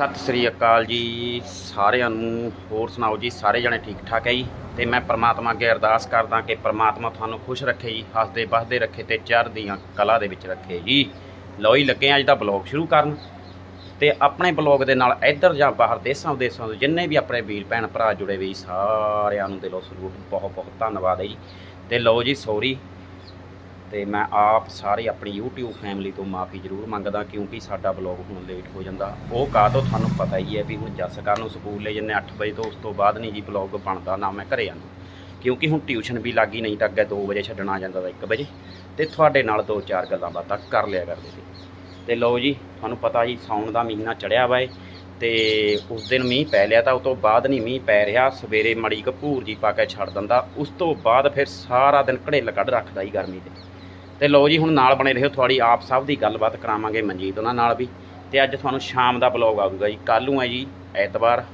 ਸਤਿ ਸ੍ਰੀ ਅਕਾਲ ਜੀ ਸਾਰਿਆਂ ਨੂੰ। ਹੋਰ ਸੁਣਾਓ ਜੀ, ਸਾਰੇ ਜਣੇ ਠੀਕ ਠਾਕ ਹੈ ਜੀ? ਤੇ ਮੈਂ ਪ੍ਰਮਾਤਮਾ ਅੱਗੇ ਅਰਦਾਸ ਕਰਦਾ ਕਿ ਪ੍ਰਮਾਤਮਾ ਤੁਹਾਨੂੰ ਖੁਸ਼ ਰੱਖੇ ਜੀ, ਹੱਸਦੇ ਵੱਸਦੇ ਰੱਖੇ ਤੇ ਚੜ੍ਹਦੀਆਂ ਕਲਾ ਦੇ ਵਿੱਚ ਰੱਖੇ ਜੀ। ਲਓ ਹੀ ਲੱਗੇ ਅੱਜ ਦਾ ਬਲੌਗ ਸ਼ੁਰੂ ਕਰਨ। ਤੇ ਆਪਣੇ ਬਲੌਗ ਦੇ ਨਾਲ ਇੱਧਰ ਜਾਂ ਬਾਹਰ ਦੇਸ਼ਾਂ ਵਿਦੇਸ਼ਾਂ ਤੋਂ ਜਿੰਨੇ ਵੀ ਆਪਣੇ ਵੀਰ ਭੈਣ ਭਰਾ ਜੁੜੇ ਹੋਏ ਸਾਰਿਆਂ ਨੂੰ ਦਿਲੋਂ ਸਲੂਟ ਬਹੁਤ ਬਹੁਤ ਧੰਨਵਾਦ ਹੈ ਜੀ। ਤੇ ਲਓ ਜੀ ਸੌਰੀ ਤੇ ਮੈਂ ਆਪ ਸਾਰੇ ਆਪਣੀ YouTube ਫੈਮਿਲੀ ਤੋਂ ਮਾਫੀ ਜ਼ਰੂਰ ਮੰਗਦਾ ਕਿਉਂਕਿ ਸਾਡਾ ਬਲੌਗ ਹੁਣ ਲੇਟ ਹੋ ਜਾਂਦਾ। ਉਹ ਕਾਹ ਤੋਂ ਤੁਹਾਨੂੰ ਪਤਾ ਹੀ ਹੈ ਵੀ ਹੁਣ ਜੱਸਕਰ ਨੂੰ ਸਕੂਲ ਲੈ ਜੰਨੇ 8 ਵਜੇ ਤੋਂ ਉਸ ਤੋਂ ਬਾਅਦ ਨਹੀਂ ਜੀ ਬਲੌਗ ਬਣਦਾ ਨਾ ਮੈਂ ਘਰੇ ਆਉਂਦਾ। ਕਿਉਂਕਿ ਹੁਣ ਟਿਊਸ਼ਨ ਵੀ ਲੱਗੀ ਨਹੀਂ ਤਾਂ ਅੱਗੇ 2 ਵਜੇ ਛੱਡਣਾ ਜਾਂਦਾ ਤਾਂ 1 ਵਜੇ। ਤੇ ਤੁਹਾਡੇ ਨਾਲ ਦੋ ਚਾਰ ਗੱਲਾਂ ਬਾਤਾਂ ਕਰ ਲਿਆ ਕਰਦੇ ਸੀ। ਤੇ ਲਓ ਜੀ, ਤੁਹਾਨੂੰ ਪਤਾ ਜੀ ਸਾਉਣ ਦਾ ਮਹੀਨਾ ਚੜਿਆ ਵਾ ਏ। ਤੇ ਉਸ ਦਿਨ ਮੀਂਹ ਪੈ ਲਿਆ ਤਾਂ ਉਸ ਤੋਂ ਬਾਅਦ ਨਹੀਂ ਮੀਂਹ ਪੈ ਰਿਹਾ। ਸਵੇਰੇ ਮੜੀ ਕਪੂਰ ਜੀ ਪਾ ਕੇ ਛੱਡ ਦਿੰਦਾ। ਉਸ ਤੋਂ ਬਾਅਦ ਫਿਰ ਸਾਰਾ ਦਿਨ ਘੜੇਲ ਕੱਢ ਰੱਖਦਾ ਜੀ ਗਰਮੀ ਤੇ। ਤੇ ਲਓ ਜੀ, ਹੁਣ ਨਾਲ ਬਣੇ ਰਹੋ ਤੁਹਾਡੀ ਆਪ ਸਭ ਦੀ ਗੱਲਬਾਤ ਕਰਾਵਾਂਗੇ ਮਨਜੀਤ ਉਹਨਾਂ ਨਾਲ ਵੀ। ਤੇ ਅੱਜ ਤੁਹਾਨੂੰ ਸ਼ਾਮ ਦਾ ਬਲੌਗ ਆਊਗਾ ਜੀ। ਕੱਲ੍ਹ ਨੂੰ ਹੈ ਜੀ, ਐਤਵਾਰ।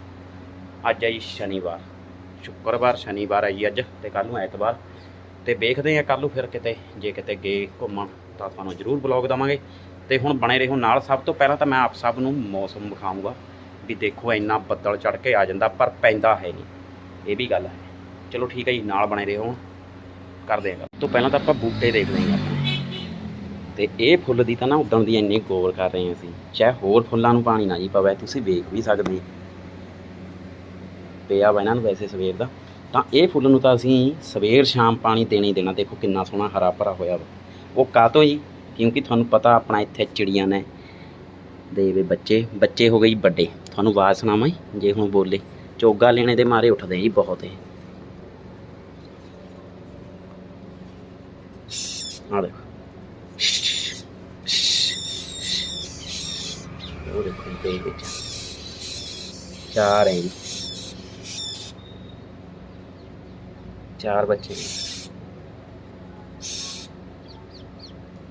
ਅੱਜ ਹੈ ਜੀ ਸ਼ਨੀਵਾਰ। ਸ਼ੁੱਕਰਵਾਰ, ਸ਼ਨੀਵਾਰ ਹੈ ਜੀ ਅੱਜ ਤੇ ਕੱਲ੍ਹ ਨੂੰ ਐਤਵਾਰ। ਤੇ ਵੇਖਦੇ ਆ ਕੱਲ੍ਹ ਨੂੰ ਫਿਰ ਕਿਤੇ, ਜੇ ਕਿਤੇ ਗਏ ਘੁੰਮਣ, ਤਾਂ ਤੁਹਾਨੂੰ ਜ਼ਰੂਰ ਬਲੌਗ ਦਵਾਂਗੇ। ਤੇ ਹੁਣ ਬਣੇ ਰਹੋ ਨਾਲ। ਸਭ ਤੋਂ ਪਹਿਲਾਂ ਤਾਂ ਮੈਂ ਆਪ ਸਭ ਨੂੰ ਮੌਸਮ ਵਿਖਾਊਂਗਾ ਵੀ ਦੇਖੋ, ਇੰਨਾ ਬੱਦਲ ਚੜ ਕੇ ਆ ਜਾਂਦਾ, ਪਰ ਪੈਂਦਾ ਹੈ ਨਹੀਂ। ਇਹ ਵੀ ਗੱਲ ਹੈ। ਚਲੋ ਠੀਕ ਹੈ ਜੀ, ਨਾਲ ਬਣੇ ਰਹੋ ਹੁਣ। ਕਰਦੇ ਹਾਂ ਗੱਲ। ਤੋਂ ਪਹਿਲਾਂ ਤਾਂ ਆਪਾਂ ਬੂਟੇ ਦੇਖਦੇ ਹਾਂ ਤੇ ਇਹ ਫੁੱਲ ਦੀ ਤਾਂ ਨਾ ਉਦਣ ਦੀ ਇੰਨੀ ਗੌਰ ਕਰ ਰਹੇ ਹਾਂ ਅਸੀਂ। ਚਾਹੇ ਹੋਰ ਫੁੱਲਾਂ ਨੂੰ ਪਾਣੀ ਨਾ ਜੀ ਪਵੇ ਤੁਸੀਂ ਵੇਖ ਵੀ ਸਕਦੇ ਪਿਆ ਵਾ ਇਹਨਾਂ ਨੂੰ ਵੈਸੇ ਸਵੇਰ ਦਾ। ਤਾਂ ਇਹ ਫੁੱਲ ਨੂੰ ਤਾਂ ਅਸੀਂ ਸਵੇਰ ਸ਼ਾਮ ਪਾਣੀ ਦੇਣਾ ਹੀ ਦੇਣਾ। ਦੇਖੋ ਕਿੰਨਾ ਸੋਹਣਾ ਹਰਾ ਭਰਾ ਹੋਇਆ ਵਾ। ਉਹ ਕਾਹਤੋਂ ਜੀ? ਕਿਉਂਕਿ ਤੁਹਾਨੂੰ ਪਤਾ ਆਪਣਾ ਇੱਥੇ ਚਿੜੀਆਂ ਨੇ। ਦੇਵੇ ਬੱਚੇ ਬੱਚੇ ਹੋ ਗਏ ਜੀ ਵੱਡੇ। ਤੁਹਾਨੂੰ ਆਵਾਜ਼ ਸੁਣਾਵਾਂ ਜੀ, ਜੇ ਹੁਣ ਬੋਲੇ। ਚੋਗਾ ਲੈਣੇ ਦੇ ਮਾਰੇ ਉੱਠਦੇ ਜੀ ਬਹੁਤ ਇਹ। ਆ ਦੇਖੋ। ਉਹ ਵਿੱਚ। ਚਾਰ ਹੈ ਜੀ। ਚਾਰ ਬੱਚੇ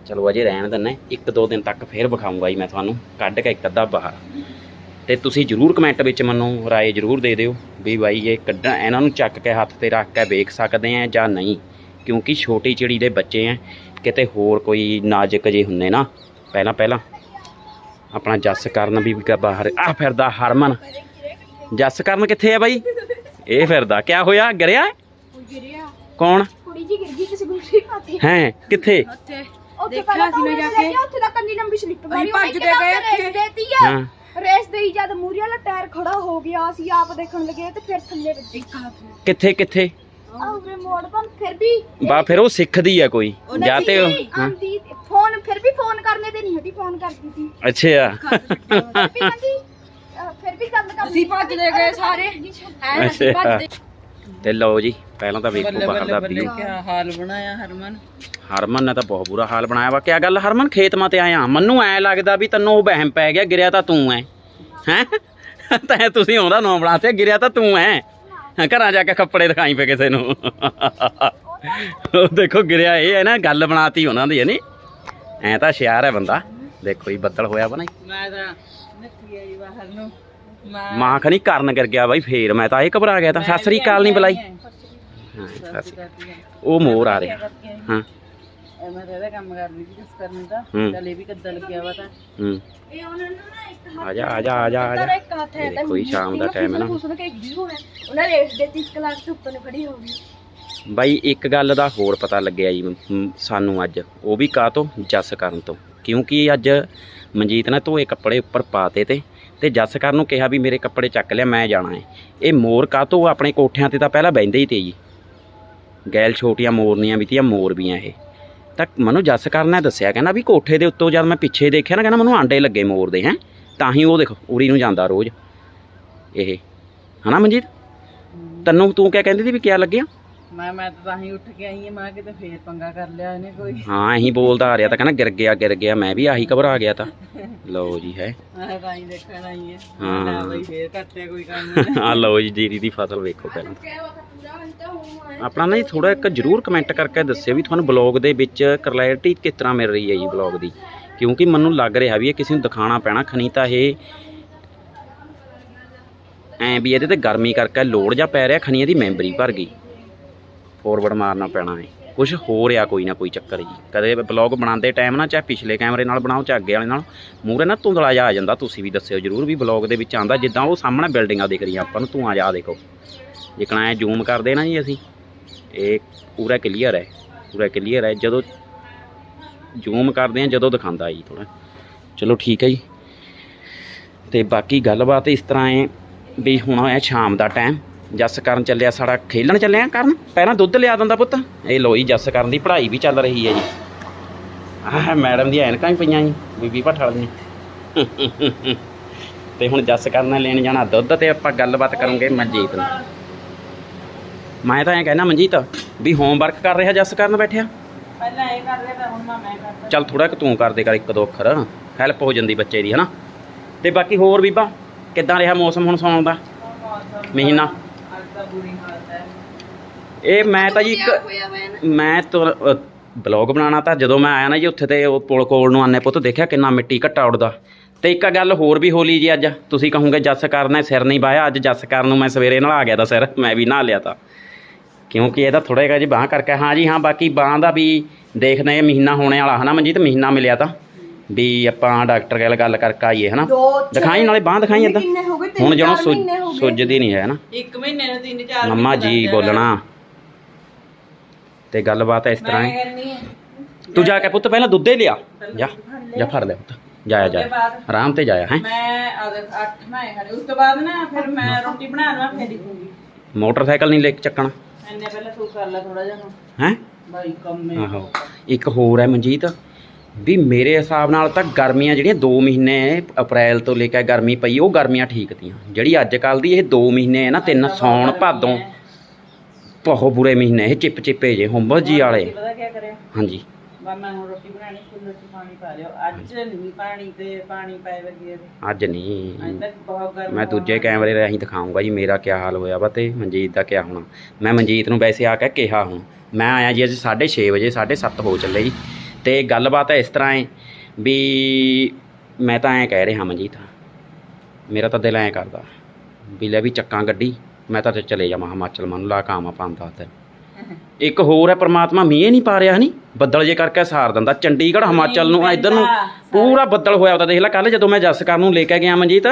ਚਲੋ ਅਜੇ ਰਹਿਣ ਦਿੰਨੇ ਇੱਕ ਦੋ ਦਿਨ ਤੱਕ ਫੇਰ ਵਿਖਾਊਂਗਾ ਜੀ ਮੈਂ ਤੁਹਾਨੂੰ। ਕੱਢ ਕੇ ਇੱਕ ਅੱਧਾ ਬਾਹਰ। ਤੇ ਤੁਸੀਂ ਜਰੂਰ ਕਮੈਂਟ ਵਿੱਚ ਮੈਨੂੰ ਰਾਏ ਜਰੂਰ ਦੇ ਦਿਓ ਵੀ ਬਾਈ ਇਹ ਕੱਢਾਂ, ਇਹਨਾਂ ਨੂੰ ਚੱਕ ਕੇ ਹੱਥ ਤੇ ਰੱਖ ਕੇ ਵੇਖ ਸਕਦੇ ਆ ਜਾਂ ਨਹੀਂ। ਕਿਉਂਕਿ ਛੋਟੀ ਚਿੜੀ ਦੇ ਬੱਚੇ ਆ, ਕਿਤੇ ਹੋਰ ਕੋਈ ਨਾਜ਼ੁਕ ਜੇ ਹੁੰਦੇ ਨਾ। ਪਹਿਲਾਂ ਪਹਿਲਾਂ ਆਪਣਾ ਜੱਸ ਕਰਨ ਵੀ ਬਾਹਰ। ਆ ਫਿਰਦਾ ਹਰਮਨ। ਜੱਸ ਕਰਨ ਕਿੱਥੇ ਆ ਬਾਈ? ਇਹ ਫਿਰਦਾ। ਕਿਆ ਹੋਇਆ? ਗਿਰਿਆ? ਗਿਰਿਆ। ਕੌਣ? ਕੁੜੀ ਜੀ ਗਿਰ ਗਈ ਕਿਸੇ ਗੁੱਸੇ ਪਾਤੇ ਹੈ ਕਿੱਥੇ? ਦੇਖਿਆ ਸੀ ਨਾ ਜਾ ਕੇ। ਉੱਥੇ ਦਾ ਕੰਨੀ ਲੰਬੀ ਸਲਿੱਪ ਮਾਰੀ। ਭੱਜਦੇ ਗਏ ਉੱਥੇ। ਰੇਸ ਦੇਤੀ ਆ। ਰੇਸ ਦੇਈ ਜਦ ਮੂਰੀ ਵਾਲਾ ਟਾਇਰ ਖੜਾ ਹੋ ਗਿਆ। ਅਸੀਂ ਆਪ ਦੇਖਣ ਲੱਗੇ ਤੇ ਫਿਰ ਥੱਲੇ ਵੱਜੀ। ਇੱਕ ਹੱਥ ਕਿੱਥੇ ਕਿੱਥੇ? ਆਉਰੇ ਮੋੜ ਪਰ ਫਿਰ ਵੀ ਬਾ ਫਿਰ ਉਹ ਸਿੱਖਦੀ ਆ ਕੋਈ। ਜਾਂ ਤੇ ਆਂਦੀ ਫਿਰ ਵੀ ਫੋਨ ਕਰਨੇ ਤੇ ਨਹੀਂ ਹਟੀ ਫੋਨ ਕਰਦੀ ਸੀ। ਅੱਛਾ। ਫਿਰ ਵੀ ਕਹਿੰਦੀ ਅਹ, ਫਿਰ ਵੀ ਗੱਲ ਕਰਦੀ ਅਸੀਂ ਭੱਜਦੇ ਗਏ ਸਾਰੇ। ਐ ਅਸੀਂ ਅੱਛਾ। ਭੱਜਦੇ। ਤੇ ਲਓ ਜੀ ਪਹਿਲਾਂ ਤਾਂ ਵੇਖੋ ਬਾਹਰ ਦਾ ਵਿਊ ਕਿਆ ਹਾਲ ਬਣਾਇਆ ਹਰਮਨ? ਹਰਮਨ ਨੇ ਤਾਂ ਬਹੁਤ ਬੁਰਾ ਹਾਲ ਬਣਾਇਆ ਵਾ। ਕਿਆ ਗੱਲ ਹਰਮਨ ਖੇਤ ਮਾ ਤੇ ਆਇਆ ਮੈਨੂੰ ਐ ਲੱਗਦਾ ਵੀ ਤੈਨੂੰ ਉਹ ਵਹਿਮ ਪੈ ਗਿਆ ਗਿਰਿਆ ਤਾਂ ਤੂੰ ਐ। ਹੈ? ਤੈਂ ਤੁਸੀਂ ਉਹਦਾ ਨਾਮ ਬਣਾ ਤੇ ਗਿਰਿਆ ਤਾਂ ਤੂੰ ਐ। ਘਰਾਂ ਜਾ ਕੇ ਕੱਪੜੇ ਦਿਖਾਈ ਪਏ ਕਿਸੇ ਨੂੰ। ਉਹ ਦੇਖੋ ਗਿਰਿਆ ਇਹ ਹੈ ਨਾ ਗੱਲ ਬਣਾਤੀ ਉਹਨਾਂ ਦੀ ਨਹੀਂ ਐ ਤਾਂ ਸ਼ਿਆਰ ਹੈ ਬੰਦਾ। ਦੇਖੋ ਜੀ ਬੱਦਲ ਹੋਇਆ ਬਣਾ ਮੈਂ ਤਾਂ ਨੱਠੀ ਆਈ ਬਾਹਰ ਨੂੰ। ਮੈਂ ਮਾਂ ਖਣੀ ਕਰਨ ਕਰ ਗਿਆ ਬਾਈ ਫੇਰ ਮੈਂ ਤਾਂ ਇਹ ਘਬਰਾ ਗਿਆ ਤਾਂ। ਸਤਿ ਸ੍ਰੀ ਅਕਾਲ ਨਹੀਂ ਬੁਲਾਈ। ਹਾਂ ਸਤਿ ਸ੍ਰੀ- ਉਹ ਮੋਰ ਆ ਰਿਹਾ। ਹਾਂ। ਐ ਮੈਂ ਤਾਂ ਇਹਦਾ ਕੰਮ ਕਰਨੀ ਸੀ ਕਿਸ ਕਰਨ ਦਾ ਹੂੰ। ਚੱਲ ਇਹ ਵੀ ਕਿੱਦਾਂ ਲੱਗਿਆ ਵਾ ਤਾਂ। ਹੂੰ। ਇਹ ਉਹਨਾਂ ਨੂੰ ਨਾ ਇੱਕ ਆ ਜਾ ਆ ਜਾ ਆ ਜਾ ਆ ਜਾ। ਇੱਕ ਹੱਥ ਹੈ ਇਹ ਕੋਈ ਸ਼ਾਮ ਦਾ ਟਾਈਮ ਹੈ ਨਾ। ਉਸ ਨੂੰ ਕਿ ਗਿਰੂ ਹੈ। ਉਹਨਾਂ ਰੇਸ ਦੇਤੀ ਇੱਕ ਕਲਾਸ ਤੋਂ ਉੱਪਰ ਨੂੰ ਖੜੀ ਹੋ ਗਈ। ਬਾਈ, ਇੱਕ ਗੱਲ ਦਾ ਹੋਰ ਪਤਾ ਲੱਗਿਆ ਜੀ ਸਾਨੂੰ ਅੱਜ। ਉਹ ਵੀ ਕਾਹ ਤੋਂ ਜੱਸ ਕਰਨ ਤੋਂ। ਕਿਉਂਕਿ ਅੱਜ ਮਨਜੀਤ ਨੇ ਧੋਏ ਕੱਪੜੇ ਉੱਪਰ ਪਾਤੇ ਤੇ ਤੇ ਜੱਸ ਕਰਨ ਨੂੰ ਕਿਹਾ ਵੀ ਮੇਰੇ ਕੱਪੜੇ ਚੱਕ ਲਿਆ, ਮੈਂ ਜਾਣਾ ਹੈ। ਇਹ ਮੋਰ ਕਾਹ ਤੋਂ ਆਪਣੇ ਕੋਠਿਆਂ ਤੇ ਤਾਂ ਪਹਿਲਾਂ ਬੈੰਦੇ ਹੀ ਤੇ ਜੀ। ਗੈਲ ਛੋਟੀਆਂ ਮੋਰਨੀਆਂ ਵੀ ਤੀਆਂ ਮੋਰ ਵੀ ਆ ਇਹ। ਤਾਂ ਮੈਨੂੰ ਜੱਸ ਕਰਨ ਨੇ ਦੱਸਿਆ, ਕਹਿੰਦਾ ਵੀ ਕੋਠੇ ਦੇ ਉੱਤੋਂ ਜਦ ਮੈਂ ਪਿੱਛੇ ਦੇਖਿਆ ਨਾ, ਕਹਿੰਦਾ ਮੈਨੂੰ ਆਂਡੇ ਲੱਗੇ ਮੋਰ ਦੇ, ਹੈ। ਤਾਂ ਹੀ ਉਹ ਦੇਖੋ, ਉਰੀ ਨੂੰ ਜਾਂਦਾ ਰੋਜ਼। ਇਹ। ਹਨਾ ਮਨਜੀਤ? ਤੈਨੂੰ ਤੂੰ ਕਿਆ ਕਹਿੰਦੀ ਸੀ ਵੀ ਕਿਆ ਲੱਗਿਆ? ਮੈਂ ਮੈਂ ਤਾਂ ਤਾਂ ਹੀ ਉੱਠ ਕੇ ਆਈ ਹਾਂ ਮੈਂ ਕਿਤੇ ਫੇਰ ਪੰਗਾ ਕਰ ਲਿਆ ਇਹਨੇ ਕੋਈ। ਹਾਂ ਇਹੀ ਬੋਲਦਾ ਆ ਰਿਹਾ ਤਾਂ ਕਹਿੰਦਾ ਗਿਰ ਗਿਆ ਗਿਰ ਗਿਆ ਮੈਂ ਵੀ ਆਹੀ ਘਬਰਾ ਗਿਆ ਤਾਂ। ਲਓ ਜੀ ਹੈ। ਮੈਂ ਤਾਂ ਹੀ ਦੇਖਣ ਆਈ ਹਾਂ। ਹਾਂ। ਬਈ ਫੇਰ ਕਰਤੇ ਕੋਈ ਕੰਮ। ਆ ਲਓ ਜੀ ਜੀਰੀ ਦੀ ਫਸਲ ਵੇਖੋ ਪਹਿਲਾਂ। ਆਪਣਾ ਨਾ ਜੀ ਥੋੜਾ ਇੱਕ ਜਰੂਰ ਕਮੈਂਟ ਕਰਕੇ ਦੱਸਿਓ ਵੀ ਤੁਹਾਨੂੰ ਬਲੌਗ ਦੇ ਵਿੱਚ ਕਲੈਰਿਟੀ ਕਿਸ ਤਰ੍ਹਾਂ ਮਿਲ ਰਹੀ ਹੈ ਜੀ ਬਲੌਗ ਦੀ। ਕਿਉਂਕਿ ਮੈਨੂੰ ਲੱਗ ਰਿਹਾ ਵੀ ਇਹ ਕਿਸੇ ਨੂੰ ਦਿਖਾਣਾ ਪੈਣਾ ਖਣੀ ਤਾਂ ਇਹ ਐ ਵੀ ਇਹਦੇ ਤੇ ਗਰਮੀ ਕਰਕੇ ਲੋਡ ਜਾਂ ਪੈ ਰਿਹਾ ਖਣੀ ਇਹਦੀ ਮੈਂਬਰੀ ਭਰ ਗਈ। ਫੋਰਵਰਡ ਮਾਰਨਾ ਪੈਣਾ ਹੈ। ਕੁਝ ਹੋ ਰਿਹਾ ਕੋਈ ਨਾ ਕੋਈ ਚੱਕਰ ਜੀ। ਕਦੇ ਬਲੌਗ ਬਣਾਉਂਦੇ ਟਾਈਮ ਨਾ, ਚਾਹੇ ਪਿਛਲੇ ਕੈਮਰੇ ਨਾਲ ਬਣਾਓ, ਚਾਹੇ ਅੱਗੇ ਵਾਲੇ ਨਾਲ, ਮੂਹਰੇ ਨਾ ਧੁੰਦਲਾ ਜਿਹਾ ਆ ਜਾਂਦਾ, ਤੁਸੀਂ ਵੀ ਦੱਸਿਓ ਜਰੂਰ ਵੀ ਬਲੌਗ ਦੇ ਵਿੱਚ ਆਂਦਾ ਜਿੱਦਾਂ ਉਹ ਸਾਹਮਣੇ ਬਿਲਡਿੰਗਾਂ ਦਿਖ ਰਹੀਆਂ, ਆਪਾਂ ਨੂੰ ਧੂਆਂ ਜਾ ਦੇਖੋ। ਜਿਕਣਾ ਐ ਜ਼ੂਮ ਕਰਦੇ ਨਾ ਜੀ ਅਸੀਂ, ਇਹ ਪੂਰਾ ਕਲੀਅਰ ਹੈ, ਪੂਰਾ ਕਲੀਅਰ ਹੈ। ਜਦੋਂ ਜ਼ੂਮ ਕਰਦੇ ਆ ਜਦੋਂ ਦਿਖਾਉਂਦਾ ਜੀ ਥੋੜਾ ਚਲੋ ਠੀਕ ਹੈ ਜੀ। ਤੇ ਬਾਕੀ ਗੱਲਬਾਤ ਇਸ ਤਰ੍ਹਾਂ ਹੈ ਵੀ ਹੁਣ ਹੋਇਆ ਸ਼ਾਮ ਦਾ ਟਾਈਮ ਜੱਸ ਕਰਨ ਚੱਲਿਆ ਸਾਡਾ ਖੇਲਣ ਚੱਲਿਆ ਕਰਨ? ਪਹਿਲਾਂ ਦੁੱਧ ਲਿਆ ਦਿੰਦਾ ਪੁੱਤ। ਇਹ ਲੋਈ ਜੱਸ ਕਰਨ ਦੀ ਪੜ੍ਹਾਈ ਵੀ ਚੱਲ ਰਹੀ ਹੈ ਜੀ। ਆਹ ਮੈਡਮ ਦੀਆਂ ਐਨਕਾਂ ਵੀ ਪਈਆਂ ਜੀ ਬੀਬੀ ਭੱਠਲ ਦੀਆਂ ਤੇ ਹੁਣ ਜੱਸ ਕਰਨ ਲੈਣ ਜਾਣਾ ਦੁੱਧ ਤੇ ਆਪਾਂ ਗੱਲਬਾਤ ਕਰਾਂਗੇ ਮਨਜੀਤ ਨਾਲ। ਮੈਂ ਤਾਂ ਐਂ ਕਹਿਣਾ ਮਨਜੀਤ ਵੀ ਹੋਮਵਰਕ ਕਰ ਰਿਹਾ ਜੱਸ ਕਰਨ ਬੈਠਿਆ? ਪਹਿਲਾਂ ਇਹ ਕਰ ਰਿਹਾ ਤਾਂ ਹੁਣ ਮੈਂ ਕਰਦਾ ਚੱਲ ਥੋੜਾ ਕਿ ਤੂੰ ਕਰ ਦੇ ਕਰ ਇੱਕ ਦੋ ਅੱਖਰ। ਹੈਲਪ ਹੋ ਜਾਂਦੀ ਬੱਚੇ ਦੀ ਹਨਾ? ਤੇ ਬਾਕੀ ਹੋਰ ਬੀਬਾ ਕਿੱਦਾਂ ਰਿਹਾ ਮੌਸਮ ਹੁਣ ਸੌਣ ਦਾ? ਮਹੀਨਾ? ਬੁਰੀ ਹਾਲਤ ਹੈ। ਇਹ ਮੈਂ ਤਾਂ ਜੀ ਇੱਕ ਹੋਇਆ ਹੋਇਆ ਨਾ? ਮੈਂ ਤਾਂ ਬਲੌਗ ਬਣਾਉਣਾ ਤਾਂ ਜਦੋਂ ਮੈਂ ਆਇਆ ਨਾ ਜੀ ਉੱਥੇ ਤੇ ਉਹ ਪੁਲ ਕੋਲ ਨੂੰ ਆਨੇ ਪੁੱਤ ਦੇਖਿਆ ਕਿੰਨਾ ਮਿੱਟੀ ਘੱਟਾ ਉੱਡਦਾ। ਤੇ ਇੱਕ ਗੱਲ ਹੋਰ ਵੀ ਹੋਲੀ ਜੀ ਅੱਜ ਤੁਸੀਂ ਕਹੋਗੇ ਜੱਸ ਕਰਨਾ ਸਿਰ ਨਹੀਂ ਵਾਇਆ ਅੱਜ ਜੱਸ ਕਰਨ ਨੂੰ ਮੈਂ ਸਵੇਰੇ ਨਲਾ ਗਿਆ ਤਾਂ ਸਿਰ ਮੈਂ ਵੀ ਨਹਾ ਲਿਆ ਤਾਂ। ਕਿਉਂਕਿ ਇਹਦਾ ਥੋੜਾ ਜਿਹਾ ਜੀ ਬਾਹ ਕਰਕੇ ਹਾਂ ਜੀ ਹਾਂ ਬਾਕੀ ਬਾਹ ਦਾ ਵੀ ਦੇਖਦੇ ਮਹੀਨਾ ਹੋਣੇ ਵਾਲਾ ਹਨਾ ਮਨਜੀਤ ਮਹੀਨਾ ਮਿਲਿਆ ਤਾਂ। ਵੀ ਆਪਾਂ ਡਾਕਟਰ ਕੋਲ ਗੱਲ ਕਰਕੇ ਆਈਏ ਹਨਾ? ਦਿਖਾਈ ਨਾਲੇ ਬਾਹ ਦਿਖਾਈ ਤਿੰਨ ਹੁਣ ਜਦੋਂ ਸੁੱਜਦੀ ਨਹੀਂ ਹੈ ਨਾ ਇੱਕ ਮਹੀਨੇ ਨੂੰ ਤਿੰਨ ਚਾਰ ਮੰਮਾ ਮਹੀਨੇ ਜੀ। ਬੋਲਣਾ। ਤੇ ਗੱਲਬਾਤ ਇਸ ਤਰ੍ਹਾਂ ਹੈ। ਤੂੰ ਜਾ ਕੇ ਪੁੱਤ ਪਹਿਲਾਂ ਦੁੱਧੇ ਲਿਆ। ਜਾ ਜਾ ਫੜ ਲੈ ਪੁੱਤ। ਜਾਇਆ ਉਹਦੇ ਜਾ। ਬਾਅਦ ਆਰਾਮ ਤੇ ਜਾਇਆ ਹੈ? ਮੈਂ ਅਗਰ 8 ਮੈਂ ਹਰੇ ਉਸ ਤੋਂ ਬਾਅਦ ਨਾ ਫਿਰ ਮੈਂ ਰੋਟੀ ਬਣਾ ਲਵਾਂ ਫਿਰ ਲਿਖੂੰਗੀ ਮੋਟਰਸਾਈਕਲ ਨਹੀਂ ਲੈ ਕੇ ਚੱਕਣਾ। ਐਨੇ ਪਹਿਲਾਂ ਤੂੰ ਕਰ ਲੈ ਥੋੜਾ ਜਿਹਾ ਹੈ? ਬਾਈ ਕੰਮ ਆਹੋ। ਇੱਕ ਹੋਰ ਹੈ ਮਨਜੀਤ। ਵੀ ਮੇਰੇ ਹਿਸਾਬ ਨਾਲ ਤਾਂ ਗਰਮੀਆਂ ਜਿਹੜੀਆਂ 2 ਮਹੀਨੇ ਅਪ੍ਰੈਲ ਤੋਂ ਲੈ ਕੇ ਗਰਮੀ ਪਈ ਉਹ ਗਰਮੀਆਂ ਠੀਕ ਤੀਆਂ। ਜਿਹੜੀ ਅੱਜ ਕੱਲ ਦੀ ਇਹ 2 ਮਹੀਨੇ ਹੈ ਨਾ ਤਿੰਨ ਸੌਣ ਭਾਦੋਂ ਬਹੁਤ ਬੁਰੇ ਮਹੀਨੇ ਇਹ ਚਿਪ ਚਿਪੇ ਜੇ ਹੁੰਬਲ ਜੀ ਵਾਲੇ। ਪਤਾ ਕੀ ਕਰਿਆ? ਹਾਂਜੀ। ਬਾ ਮੈਂ ਹੁਣ ਰੋਟੀ ਬਣਾਣੀ ਕੁੱਲਰ ਚ ਪਾਣੀ ਪਾ ਲਿਓ। ਅੱਜ ਨਹੀਂ ਪਾਣੀ ਤੇ ਪਾਣੀ ਪਾਏ ਵਗੇ ਅੱਜ ਨਹੀਂ। ਅੱਜ ਤੱਕ ਬਹੁਤ ਗਰਮ ਮੈਂ ਦੂਜੇ ਕੈਮਰੇ ਰਾਹੀਂ ਦਿਖਾਉਂਗਾ ਜੀ ਮੇਰਾ ਕੀ ਹਾਲ ਹੋਇਆ ਵਾ ਤੇ ਮਨਜੀਤ ਦਾ ਕੀ ਹੋਣਾ। ਮੈਂ ਮਨਜੀਤ ਨੂੰ ਵੈਸੇ ਆ ਕੇ ਕਿਹਾ ਹੁਣ ਮੈਂ ਆਇਆ ਜੀ ਅੱਜ 6:30 ਵਜੇ 7:30 ਹੋ ਚੱਲੇ ਜੀ। ਤੇ ਗੱਲਬਾਤ ਹੈ ਇਸ ਤਰ੍ਹਾਂ ਹੈ ਵੀ ਮੈਂ ਤਾਂ ਐਂ ਕਹਿ ਰਿਹਾ ਮਨਜੀਤ ਮੇਰਾ ਤਾਂ ਦਿਲ ਐਂ ਕਰਦਾ ਵੀ ਲੈ ਵੀ ਚੱਕਾਂ ਗੱਡੀ ਮੈਂ ਤਾਂ ਚਲੇ ਜਾਵਾਂ ਹਿਮਾਚਲ ਮਨ ਲਾ ਕਾਮਾ ਪਾਉਂਦਾ ਤੇ ਇੱਕ ਹੋਰ ਹੈ ਪ੍ਰਮਾਤਮਾ ਮੀਂਹ ਨਹੀਂ ਪਾ ਰਿਹਾ ਨਹੀਂ ਬੱਦਲ ਜੇ ਕਰਕੇ ਸਾਰ ਦਿੰਦਾ ਚੰਡੀਗੜ੍ਹ ਹਿਮਾਚਲ ਨੂੰ ਇੱਧਰ ਨੂੰ ਪੂਰਾ ਬੱਦਲ ਹੋਇਆ ਉਹਦਾ ਦੇਖ ਲੈ ਕੱਲ ਜਦੋਂ ਮੈਂ ਜੱਸ ਕਰਨ ਨੂੰ ਲੈ ਕੇ ਗਿਆ ਮਨਜੀਤ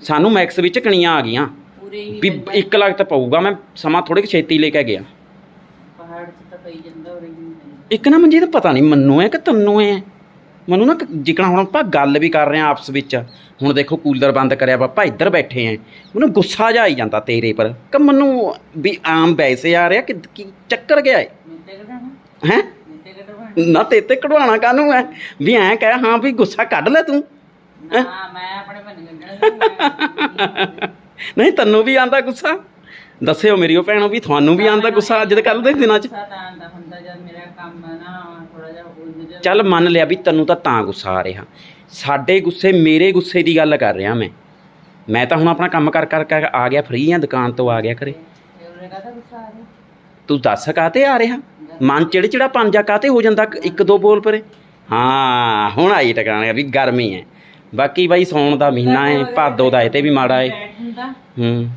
ਸਾਨੂੰ ਮੈਕਸ ਵਿੱਚ ਕਣੀਆਂ ਆ ਗਈਆਂ। ਵੀ ਇੱਕ ਲੱਖ ਤਾਂ ਪਊਗਾ ਮੈਂ ਸਮਾਂ ਥੋੜੇ ਛੇਤੀ ਲੈ ਕੇ ਗਿਆ ਪਹਾੜ ਚ ਤਾਂ ਪਈ ਜਾਂਦਾ ਉਰੇ ਹੀ ਨਹੀਂ ਇੱਕ ਨਾ ਮਨਜੀਤ ਪਤਾ ਨਹੀਂ ਮੰਨੂ ਹੈ ਕਿ ਤੰਨੂ ਹੈ ਮੈਨੂੰ ਨਾ ਜਿਕਣਾ ਹੁਣ ਆਪਾਂ ਗੱਲ ਵੀ ਕਰ ਰਹੇ ਆ ਆਪਸ ਵਿੱਚ। ਹੁਣ ਦੇਖੋ ਕੂਲਰ ਬੰਦ ਕਰਿਆ ਪਾਪਾ ਇੱਧਰ ਬੈਠੇ ਆ। ਮੈਨੂੰ ਗੁੱਸਾ ਜਾ ਆਈ ਜਾਂਦਾ ਤੇਰੇ ਪਰ ਕਿ ਮੈਨੂੰ ਵੀ ਆਮ ਵੈਸੇ ਆ ਰਿਹਾ ਕਿ ਕੀ ਚੱਕਰ ਗਿਆ ਹੈ? ਕਢਾਣਾ ਹੈ ਨਾ ਤੇ ਤੇ ਕਢਵਾਣਾ ਕਾਹਨੂੰ ਹੈ ਵੀ ਐਂ ਕਹਿ ਹਾਂ ਵੀ ਗੁੱਸਾ ਕੱਢ ਲੈ ਤੂੰ। ਨਾ ਮੈਂ ਆਪਣੇ ਮਨ ਗੰਢਣਾ ਨਹੀਂ ਤੈਨੂੰ ਵੀ ਆਂਦਾ ਗੁੱਸਾ। ਦੱਸਿਓ ਮੇਰੀ ਉਹ ਭੈਣੋ ਵੀ ਤੁਹਾਨੂੰ ਵੀ ਆਂਦਾ ਗੁੱਸਾ ਅੱਜ ਦੇ ਕੱਲ ਦੇ ਦਿਨਾਂ 'ਚ। ਗੁੱਸਾ ਤਾਂ ਆਉਂਦਾ ਹੁੰਦਾ ਜਦ ਮੇਰਾ ਕੰਮ ਨਾ ਥੋੜਾ ਜਿਹਾ ਉਲਝ ਜਾ ਚੱਲ ਮੰਨ ਲਿਆ ਵੀ ਤੈਨੂੰ ਤਾਂ ਤਾਂ ਗੁੱਸਾ ਆ ਰਿਹਾ। ਸਾਡੇ ਗੁੱਸੇ ਮੇਰੇ ਗੁੱਸੇ ਦੀ ਗੱਲ ਕਰ ਰਿਹਾ ਮੈਂ। ਮੈਂ ਤਾਂ ਹੁਣ ਆਪਣਾ ਕੰਮ ਕਰ ਕਰ ਕੇ ਆ ਗਿਆ ਫ੍ਰੀ ਆ ਦੁਕਾਨ ਤੋਂ ਆ ਗਿਆ ਘਰੇ। ਤੇ ਉਰੇ ਕਾਹਦਾ ਗੁੱਸਾ ਆ ਰਿਹਾ? ਤੂੰ ਦੱਸ ਕਾਤੇ ਆ ਰਿਹਾ? ਮਨ ਚਿੜ ਚਿੜਾ ਪੰਜਾ ਕਾਤੇ ਹੋ ਜਾਂਦਾ ਇੱਕ ਦੋ ਬੋਲ ਪਰੇ? ਹਾਂ ਹੁਣ ਆਈ ਟਿਕਾਣੇ ਵੀ ਗਰਮੀ ਹੈ ਬਾਕੀ ਬਾਈ ਸੌਣ ਦਾ ਮਹੀਨਾ ਹੈ ਭਾਦੋ ਦਾ ਇਹ ਤੇ ਵੀ ਮਾੜਾ ਹੈ ਬੈਠ ਹੁੰਦਾ ਹੂੰ।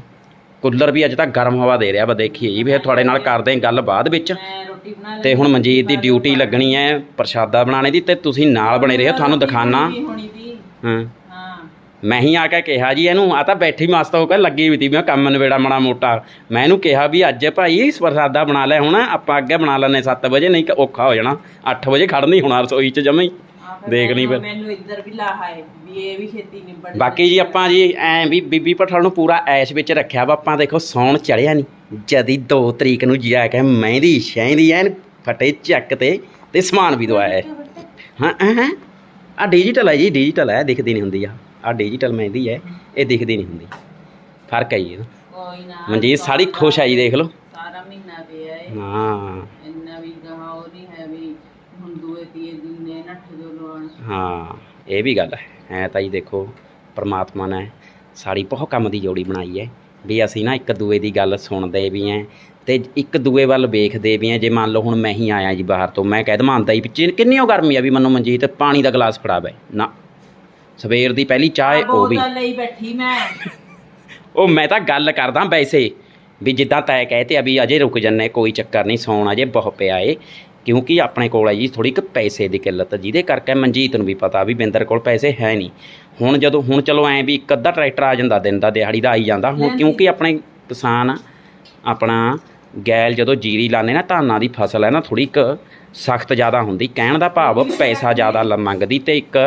ਕੂਲਰ ਵੀ ਅੱਜ ਤੱਕ ਗਰਮ ਹਵਾ ਦੇ ਰਿਹਾ ਵਾ ਦੇਖੀਏ ਜੀ ਫਿਰ ਤੁਹਾਡੇ ਨਾਲ ਕਰਦੇ ਹਾਂ ਗੱਲ ਬਾਅਦ ਵਿੱਚ ਤੇ ਹੁਣ ਮਨਜੀਤ ਦੀ ਡਿਊਟੀ ਲੱਗਣੀ ਹੈ ਪ੍ਰਸ਼ਾਦਾ ਬਣਾਉਣੇ ਦੀ ਤੇ ਤੁਸੀਂ ਨਾਲ ਬਣੇ ਰਹੋ ਤੁਹਾਨੂੰ ਦਿਖਾਣਾ ਹਾਂ। ਮੈਂ ਹੀ ਆ ਕੇ ਕਿਹਾ ਜੀ ਇਹਨੂੰ ਆ ਤਾਂ ਬੈਠੀ ਮਸਤ ਹੋ ਕੇ ਲੱਗੀ ਵੀ ਤੀ ਮੈਂ ਕੰਮ ਨਵੇੜਾ ਮਾੜਾ ਮੋਟਾ। ਮੈਂ ਇਹਨੂੰ ਕਿਹਾ ਵੀ ਅੱਜ ਭਾਈ ਪ੍ਰਸ਼ਾਦਾ ਬਣਾ ਲੈ ਹੁਣ ਆਪਾਂ ਅੱਗੇ ਬਣਾ ਲੈਣੇ 7 ਵਜੇ ਨਹੀਂ ਔਖਾ ਹੋ ਜਾਣਾ। 8 ਵਜੇ ਖੜ ਨਹੀਂ ਹੋਣਾ ਰਸੋਈ 'ਚ ਜਮੇ ਆਹ ਫਿਰ ਮੈਨੂੰ- ਫਿਰ। ਮੈਨੂੰ ਇੱਧਰ ਵੀ ਲਾਹਾ ਹੈ ਵੀ ਇਹ ਵੀ ਛੇਤੀ ਨਿਬੜ ਬਾਕੀ ਜੀ ਆਪਾਂ ਜੀ ਐ ਵੀ ਬੀਬੀ ਪਠਾਲ ਨੂੰ ਪੂਰਾ ਐਸ਼ ਵਿੱਚ ਰੱਖਿਆ ਵਾ ਆਪਾਂ ਦੇਖੋ ਸੌਣ ਚੜਿਆ ਨਹੀਂ ਜਦੀ 2 ਤਰੀਕ ਨੂੰ ਜਾ ਕੇ ਮਹਿੰਦੀ ਸ਼ਹਿੰਦੀ ਐਨ ਫਟੇ ਚੱਕ ਤੇ ਤੇ ਸਮਾਨ ਵੀ ਦਵਾਇਆ ਹੈ। ਹਾਂ ਹਾਂ ਹਾਂ। ਆ ਡਿਜੀਟਲ ਹੈ ਜੀ ਡਿਜੀਟਲ ਹੈ ਦਿਖਦੀ ਨਹੀਂ ਹੁੰਦੀ ਆ। ਆ ਡਿਜੀਟਲ ਮਹਿੰਦੀ ਹੈ ਇਹ ਦਿਖਦੀ ਨਹੀਂ ਹੁੰਦੀ। ਫ਼ਰਕ ਹੈ ਜੀ ਇਹਦਾ। ਕੋਈ ਨਾ ਮਨਜੀਤ ਸਾਰੀ ਖੁਸ਼ ਆਈ ਦੇਖ ਲਓ। ਸਾਰਾ ਮਹੀਨਾ ਪਿਆ ਹੈ ਹਾਂ ਇੰਨਾ ਵੀ ਗਾਹ ਉਹ ਨਹੀਂ ਹੈ ਵੀ ਹੁਣ ਦੂਏ ਤੀਏ ਦਿਨ ਨੇ ਨੱਠ ਜੋ ਲੋਣ ਹਾਂ ਇਹ ਵੀ ਗੱਲ ਹੈ। ਐ ਤਾਂ ਜੀ ਦੇਖੋ ਪ੍ਰਮਾਤਮਾ ਨੇ ਸਾਡੀ ਬਹੁਤ ਕੰਮ ਦੀ ਜੋੜੀ ਬਣਾਈ ਹੈ ਵੀ ਅਸੀਂ ਨਾ ਇੱਕ ਦੂਏ ਦੀ ਗੱਲ ਸੁਣਦੇ ਵੀ ਐ ਤੇ ਇੱਕ ਦੂਏ ਵੱਲ ਵੇਖਦੇ ਵੀ ਐ। ਜੇ ਮੰਨ ਲਓ ਹੁਣ ਮੈਂ ਹੀ ਆਇਆ ਜੀ ਬਾਹਰ ਤੋਂ ਮੈਂ ਕਹਿ ਦਵਾਂ ਆਂਦਾ ਹੀ ਪਿੱਛੇ ਕਿੰਨੀ ਉਹ ਗਰਮੀ ਆ ਵੀ ਮੈਨੂੰ ਮਨਜੀਤ ਪਾਣੀ ਦਾ ਗਲਾਸ ਫੜਾ ਬੈ ਨਾ ਸਵੇਰ ਦੀ ਪਹਿਲੀ ਚਾਹ ਉਹ ਵੀ। ਬੋਤਲ ਲਈ ਬੈਠੀ ਮੈਂ। ਉਹ ਮੈਂ ਤਾਂ ਗੱਲ ਕਰਦਾ ਵੈਸੇ ਵੀ ਜਿੱਦਾਂ ਤੈ ਕਹੇ ਤੇ ਅਭੀ ਅਜੇ ਰੁਕ ਜੰਨੇ ਕੋਈ ਚੱਕਰ ਨਹੀਂ ਸੌਣ ਅਜੇ ਬਹੁਤ ਪਿਆ ਏ। ਕਿਉਂਕਿ ਆਪਣੇ ਕੋਲ ਹੈ ਜੀ ਥੋੜੀ ਕੁ ਪੈਸੇ ਦੀ ਕਿੱਲਤ ਜਿਹਦੇ ਕਰਕੇ ਮਨਜੀਤ ਨੂੰ ਵੀ ਪਤਾ ਵੀ ਬਿੰਦਰ ਕੋਲ ਪੈਸੇ ਹੈ ਨਹੀਂ। ਹੁਣ ਜਦੋਂ ਹੁਣ ਚਲੋ ਐ ਵੀ ਇੱਕ ਅੱਧਾ ਟਰੈਕਟਰ ਆ ਜਾਂਦਾ ਦਿਨ ਦਾ ਦਿਹਾੜੀ ਦਾ ਆਈ ਜਾਂਦਾ ਹੁਣ ਕਿਉਂਕਿ ਆਪਣੇ ਕਿਸਾਨ ਆਪਣਾ ਗੈਲ ਜਦੋਂ ਜੀਰੀ ਲਾਣੇ ਨਾ ਧਾਨਾਂ ਦੀ ਫਸਲ ਹੈ ਨਾ ਥੋੜੀ ਕੁ ਸਖਤ ਜ਼ਿਆਦਾ ਹੁੰਦੀ ਕਹਿਣ ਦਾ ਭਾਵ ਪੈਸਾ ਜ਼ਿਆਦਾ ਮੰਗਦੀ ਤੇ ਇੱਕ